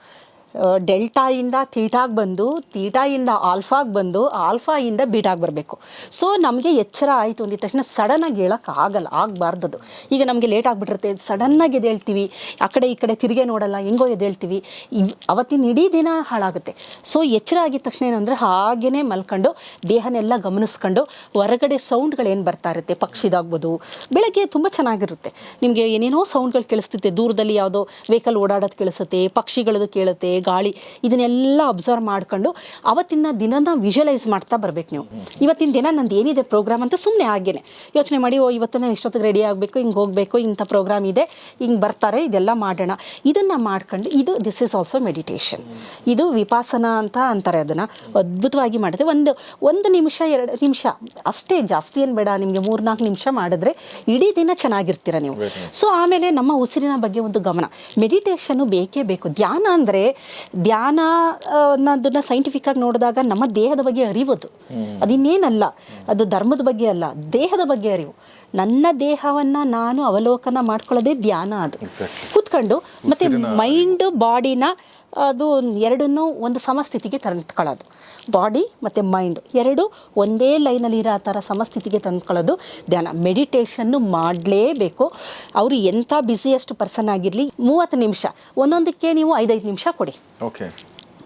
ಡೆಲ್ಟಾಯಿಂದ ತೀಟಾಗಿ ಬಂದು ತೀಟಾಯಿಂದ ಆಲ್ಫಾಗೆ ಬಂದು ಆಲ್ಫಾಯಿಂದ ಬೀಟಾಗಿ ಬರಬೇಕು. ಸೊ ನಮಗೆ ಎಚ್ಚರ ಆಯಿತು ಅಂದಿದ ತಕ್ಷಣ ಸಡನ್ನಾಗಿ ಹೇಳೋಕ್ಕಾಗಲ್ಲ ಆಗಬಾರ್ದದು. ಈಗ ನಮಗೆ ಲೇಟ್ ಆಗಿಬಿಟ್ಟಿರುತ್ತೆ ಸಡನ್ನಾಗಿ ಎದ್ದೇಳ್ತೀವಿ ಆ ಕಡೆ ಈ ಕಡೆ ತಿರುಗೇ ನೋಡಲ್ಲ, ಹೆಂಗೋ ಎದ್ದೇಳ್ತೀವಿ ಇವ್ ಅವತ್ತಿನ ಇಡೀ ದಿನ ಹಾಳಾಗುತ್ತೆ. ಸೊ ಎಚ್ಚರ ಆಗಿದ ತಕ್ಷಣ ಏನಂದರೆ ಹಾಗೇ ಮಲ್ಕೊಂಡು, ದೇಹನೆಲ್ಲ ಗಮನಿಸ್ಕೊಂಡು, ಹೊರಗಡೆ ಸೌಂಡ್ಗಳೇನು ಬರ್ತಾ ಇರುತ್ತೆ ಪಕ್ಷಿದಾಗ್ಬೋದು ಬೆಳಗ್ಗೆ ತುಂಬ ಚೆನ್ನಾಗಿರುತ್ತೆ. ನಿಮಗೆ ಏನೇನೋ ಸೌಂಡ್ಗಳು ಕೇಳಿಸ್ತೈತೆ ದೂರದಲ್ಲಿ ಯಾವುದೋ ವೆಹಿಕಲ್ ಓಡಾಡೋದು ಕೇಳಿಸುತ್ತೆ ಪಕ್ಷಿಗಳದ್ದು ಕೇಳುತ್ತೆ ಗಾಳಿ ಇದನ್ನೆಲ್ಲ ಅಬ್ಸರ್ವ್ ಮಾಡ್ಕೊಂಡು ಅವತ್ತಿನ ದಿನನ ವಿಜುವಲೈಸ್ ಮಾಡ್ತಾ ಬರ್ಬೇಕು ನೀವು. ಇವತ್ತಿನ ದಿನ ನಂದು ಏನಿದೆ ಪ್ರೋಗ್ರಾಮ್ ಅಂತ ಸುಮ್ಮನೆ ಹಾಗೇನೆ. ಯೋಚನೆ ಮಾಡಿ ಓ ಇವತ್ತನ್ನ ಎಷ್ಟೊತ್ತಿಗೆ ರೆಡಿ ಆಗಬೇಕು ಹಿಂಗೆ ಹೋಗಬೇಕು ಇಂಥ ಪ್ರೋಗ್ರಾಮ್ ಇದೆ ಹಿಂಗೆ ಬರ್ತಾರೆ ಇದೆಲ್ಲ ಮಾಡೋಣ. ಇದನ್ನು ಮಾಡ್ಕೊಂಡು ಇದು ದಿಸ್ ಇಸ್ ಆಲ್ಸೋ ಮೆಡಿಟೇಷನ್ ಇದು ವಿಪಾಸನ ಅಂತ ಅಂತಾರೆ ಅದನ್ನು. ಅದ್ಭುತವಾಗಿ ಮಾಡುತ್ತೆ. ಒಂದು ಒಂದು ನಿಮಿಷ ಎರಡು ನಿಮಿಷ ಅಷ್ಟೇ ಜಾಸ್ತಿ ಏನು ಬೇಡ ನಿಮಗೆ ಮೂರ್ನಾಲ್ಕು ನಿಮಿಷ ಮಾಡಿದ್ರೆ ಇಡೀ ದಿನ ಚೆನ್ನಾಗಿರ್ತೀರ ನೀವು. ಸೊ ಆಮೇಲೆ ನಮ್ಮ ಉಸಿರಿನ ಬಗ್ಗೆ ಒಂದು ಗಮನ. ಮೆಡಿಟೇಷನ್ನು ಬೇಕೇ ಬೇಕು. ಧ್ಯಾನ ಅಂದರೆ ಧ್ಯಾನ ಅನ್ನೋದನ್ನ ಸೈಂಟಿಫಿಕ್ ಆಗಿ ನೋಡಿದಾಗ ನಮ್ಮ ದೇಹದ ಬಗ್ಗೆ ಅರಿವದು. ಅದಿನ್ನೇನಲ್ಲ ಅದು ಧರ್ಮದ ಬಗ್ಗೆ ಅಲ್ಲ ದೇಹದ ಬಗ್ಗೆ ಅರಿವು. ನನ್ನ ದೇಹವನ್ನ ನಾನು ಅವಲೋಕನ ಮಾಡ್ಕೊಳ್ಳೋದೇ ಧ್ಯಾನ ಅದು. ಕೂತ್ಕೊಂಡು ಮತ್ತೆ ಮೈಂಡ್ ಬಾಡಿನ ಅದು ಎರಡನ್ನೂ ಒಂದು ಸಮಸ್ಥಿತಿಗೆ ತಂದ್ಕೊಳ್ಳೋದು ಬಾಡಿ ಮತ್ತು ಮೈಂಡ್ ಎರಡು ಒಂದೇ ಲೈನಲ್ಲಿ ಇರೋ ಆ ಥರ ಸಮಸ್ಥಿತಿಗೆ ತಂದ್ಕೊಳ್ಳೋದು ಧ್ಯಾನ ಮೆಡಿಟೇಷನ್ನು ಮಾಡಲೇಬೇಕು. ಅವರು ಎಂಥ ಬ್ಯುಸಿಯೆಸ್ಟ್ ಪರ್ಸನ್ ಆಗಿರಲಿ ಮೂವತ್ತು ನಿಮಿಷ ಒಂದೊಂದಕ್ಕೆ ನೀವು ಐದೈದು ನಿಮಿಷ ಕೊಡಿ. ಓಕೆ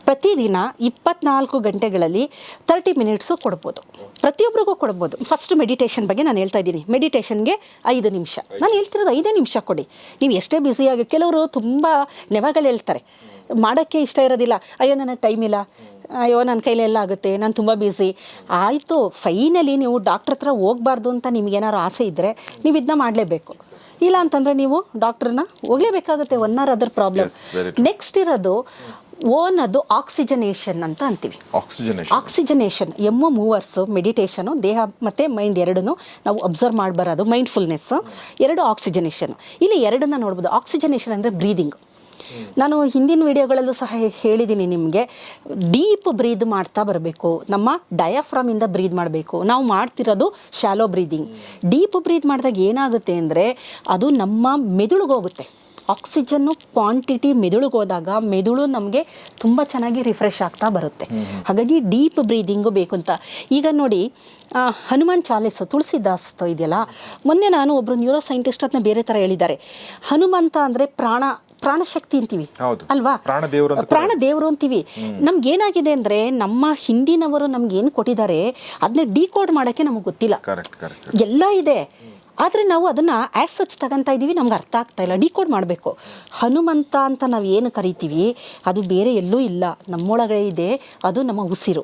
ಪ್ರತಿದಿನ ಇಪ್ಪತ್ನಾಲ್ಕು ಗಂಟೆಗಳಲ್ಲಿ ತರ್ಟಿ ಮಿನಿಟ್ಸು ಕೊಡ್ಬೋದು. ಪ್ರತಿಯೊಬ್ಬರಿಗೂ ಕೊಡ್ಬೋದು. ಫಸ್ಟ್ ಮೆಡಿಟೇಷನ್ ಬಗ್ಗೆ ನಾನು ಹೇಳ್ತಾ ಇದ್ದೀನಿ. ಮೆಡಿಟೇಷನ್ಗೆ ಐದು ನಿಮಿಷ. ನಾನು ಹೇಳ್ತಿರೋದು ಐದೇ ನಿಮಿಷ ಕೊಡಿ. ನೀವು ಎಷ್ಟೇ ಬ್ಯುಸಿಯಾಗಿ ಕೆಲವರು ತುಂಬ ನೆವಗಳು ಹೇಳ್ತಾರೆ. ಮಾಡೋಕ್ಕೆ ಇಷ್ಟ ಇರೋದಿಲ್ಲ. ಅಯ್ಯೋ ನನಗೆ ಟೈಮ್ ಇಲ್ಲ. ಅಯ್ಯೋ ನನ್ನ ಕೈಲೆಲ್ಲ ಆಗುತ್ತೆ. ನಾನು ತುಂಬ ಬ್ಯುಸಿ ಆಯಿತು ಫೈನಲಿ ನೀವು ಡಾಕ್ಟ್ರ್ ಹತ್ರ ಹೋಗ್ಬಾರ್ದು ಅಂತ ನಿಮ್ಗೇನಾರು ಆಸೆ ಇದ್ದರೆ ನೀವು ಇದನ್ನ ಮಾಡಲೇಬೇಕು. ಇಲ್ಲ ಅಂತಂದರೆ ನೀವು ಡಾಕ್ಟ್ರನ್ನ ಹೋಗಲೇಬೇಕಾಗುತ್ತೆ. One or other problem next ಇರೋದು ಓನ್ ಅದು ಆಕ್ಸಿಜನೇಷನ್ ಅಂತ ಅಂತೀವಿ. Oxygenation oxygenation M movers meditation ದೇಹ ಮತ್ತು ಮೈಂಡ್ ಎರಡನ್ನೂ ನಾವು ಅಬ್ಸರ್ವ್ ಮಾಡಬಾರದು ಮೈಂಡ್ಫುಲ್ನೆಸ್ಸು ಎರಡು ಆಕ್ಸಿಜನೇಷನ್ ಇಲ್ಲಿ ಎರಡನ್ನ ನೋಡ್ಬೋದು. ಆಕ್ಸಿಜನೇಷನ್ ಅಂದರೆ ಬ್ರೀದಿಂಗ್ ನಾನು ಹಿಂದಿನ ವಿಡಿಯೋಗಳಲ್ಲೂ ಸಹ ಹೇಳಿದ್ದೀನಿ ನಿಮಗೆ. ಡೀಪ್ ಬ್ರೀದ್ ಮಾಡ್ತಾ ಬರಬೇಕು. ನಮ್ಮ ಡಯಾಫ್ರಮಿಂದ ಬ್ರೀದ್ ಮಾಡಬೇಕು. ನಾವು ಮಾಡ್ತಿರೋದು ಶಾಲೋ ಬ್ರೀದಿಂಗ್ ಡೀಪ್ ಬ್ರೀದ್ ಮಾಡಿದಾಗ ಏನಾಗುತ್ತೆ ಅಂದರೆ ಅದು ನಮ್ಮ ಮೆದುಳಿಗೆ ಹೋಗುತ್ತೆ. ಆಕ್ಸಿಜನ್ನು ಕ್ವಾಂಟಿಟಿ ಮೆದುಳಿಗೆ ಹೋದಾಗ ಮೆದುಳು ನಮಗೆ ತುಂಬ ಚೆನ್ನಾಗಿ ರಿಫ್ರೆಶ್ ಆಗ್ತಾ ಬರುತ್ತೆ. ಹಾಗಾಗಿ ಡೀಪ್ ಬ್ರೀದಿಂಗು ಬೇಕು ಅಂತ. ಈಗ ನೋಡಿ ಹನುಮಾನ್ ತುಳಸಿ ತುಳಸಿದಾಸ್ ಇದೆಯಲ್ಲ? ಮೊನ್ನೆ ನಾನು ಒಬ್ಬರು ನ್ಯೂರೋ ಸೈಂಟಿಸ್ಟ್ ಅದನ್ನ ಬೇರೆ ಥರ ಹೇಳಿದ್ದಾರೆ. ಹನುಮಂತ ಅಂದರೆ ಪ್ರಾಣ ಪ್ರಾಣಶಕ್ತಿ ಅಂತೀವಿ. ಅಲ್ವಾ? ಪ್ರಾಣ ದೇವರು ಅಂತೀವಿ. ನಮ್ಗೆ ಏನಾಗಿದೆ ಅಂದ್ರೆ ನಮ್ಮ ಹಿಂದಿನವರು ನಮ್ಗೆ ಏನು ಕೊಟ್ಟಿದ್ದಾರೆ ಅದನ್ನ ಡಿಕೋಡ್ ಮಾಡೋಕ್ಕೆ ನಮಗೆ ಗೊತ್ತಿಲ್ಲ. ಎಲ್ಲ ಇದೆ. ಆದರೆ ನಾವು ಅದನ್ನ ಆ್ಯಸ್ ಸಚ್ ತಗೊಂತಾ ಇದ್ದೀವಿ ನಮ್ಗೆ ಅರ್ಥ ಆಗ್ತಾ ಇಲ್ಲ. ಡಿಕೋಡ್ ಮಾಡಬೇಕು. ಹನುಮಂತ ಅಂತ ನಾವು ಏನು ಕರಿತೀವಿ ಅದು ಬೇರೆ ಎಲ್ಲೂ ಇಲ್ಲ. ನಮ್ಮೊಳಗಡೆ ಇದೆ ಅದು ನಮ್ಮ ಉಸಿರು.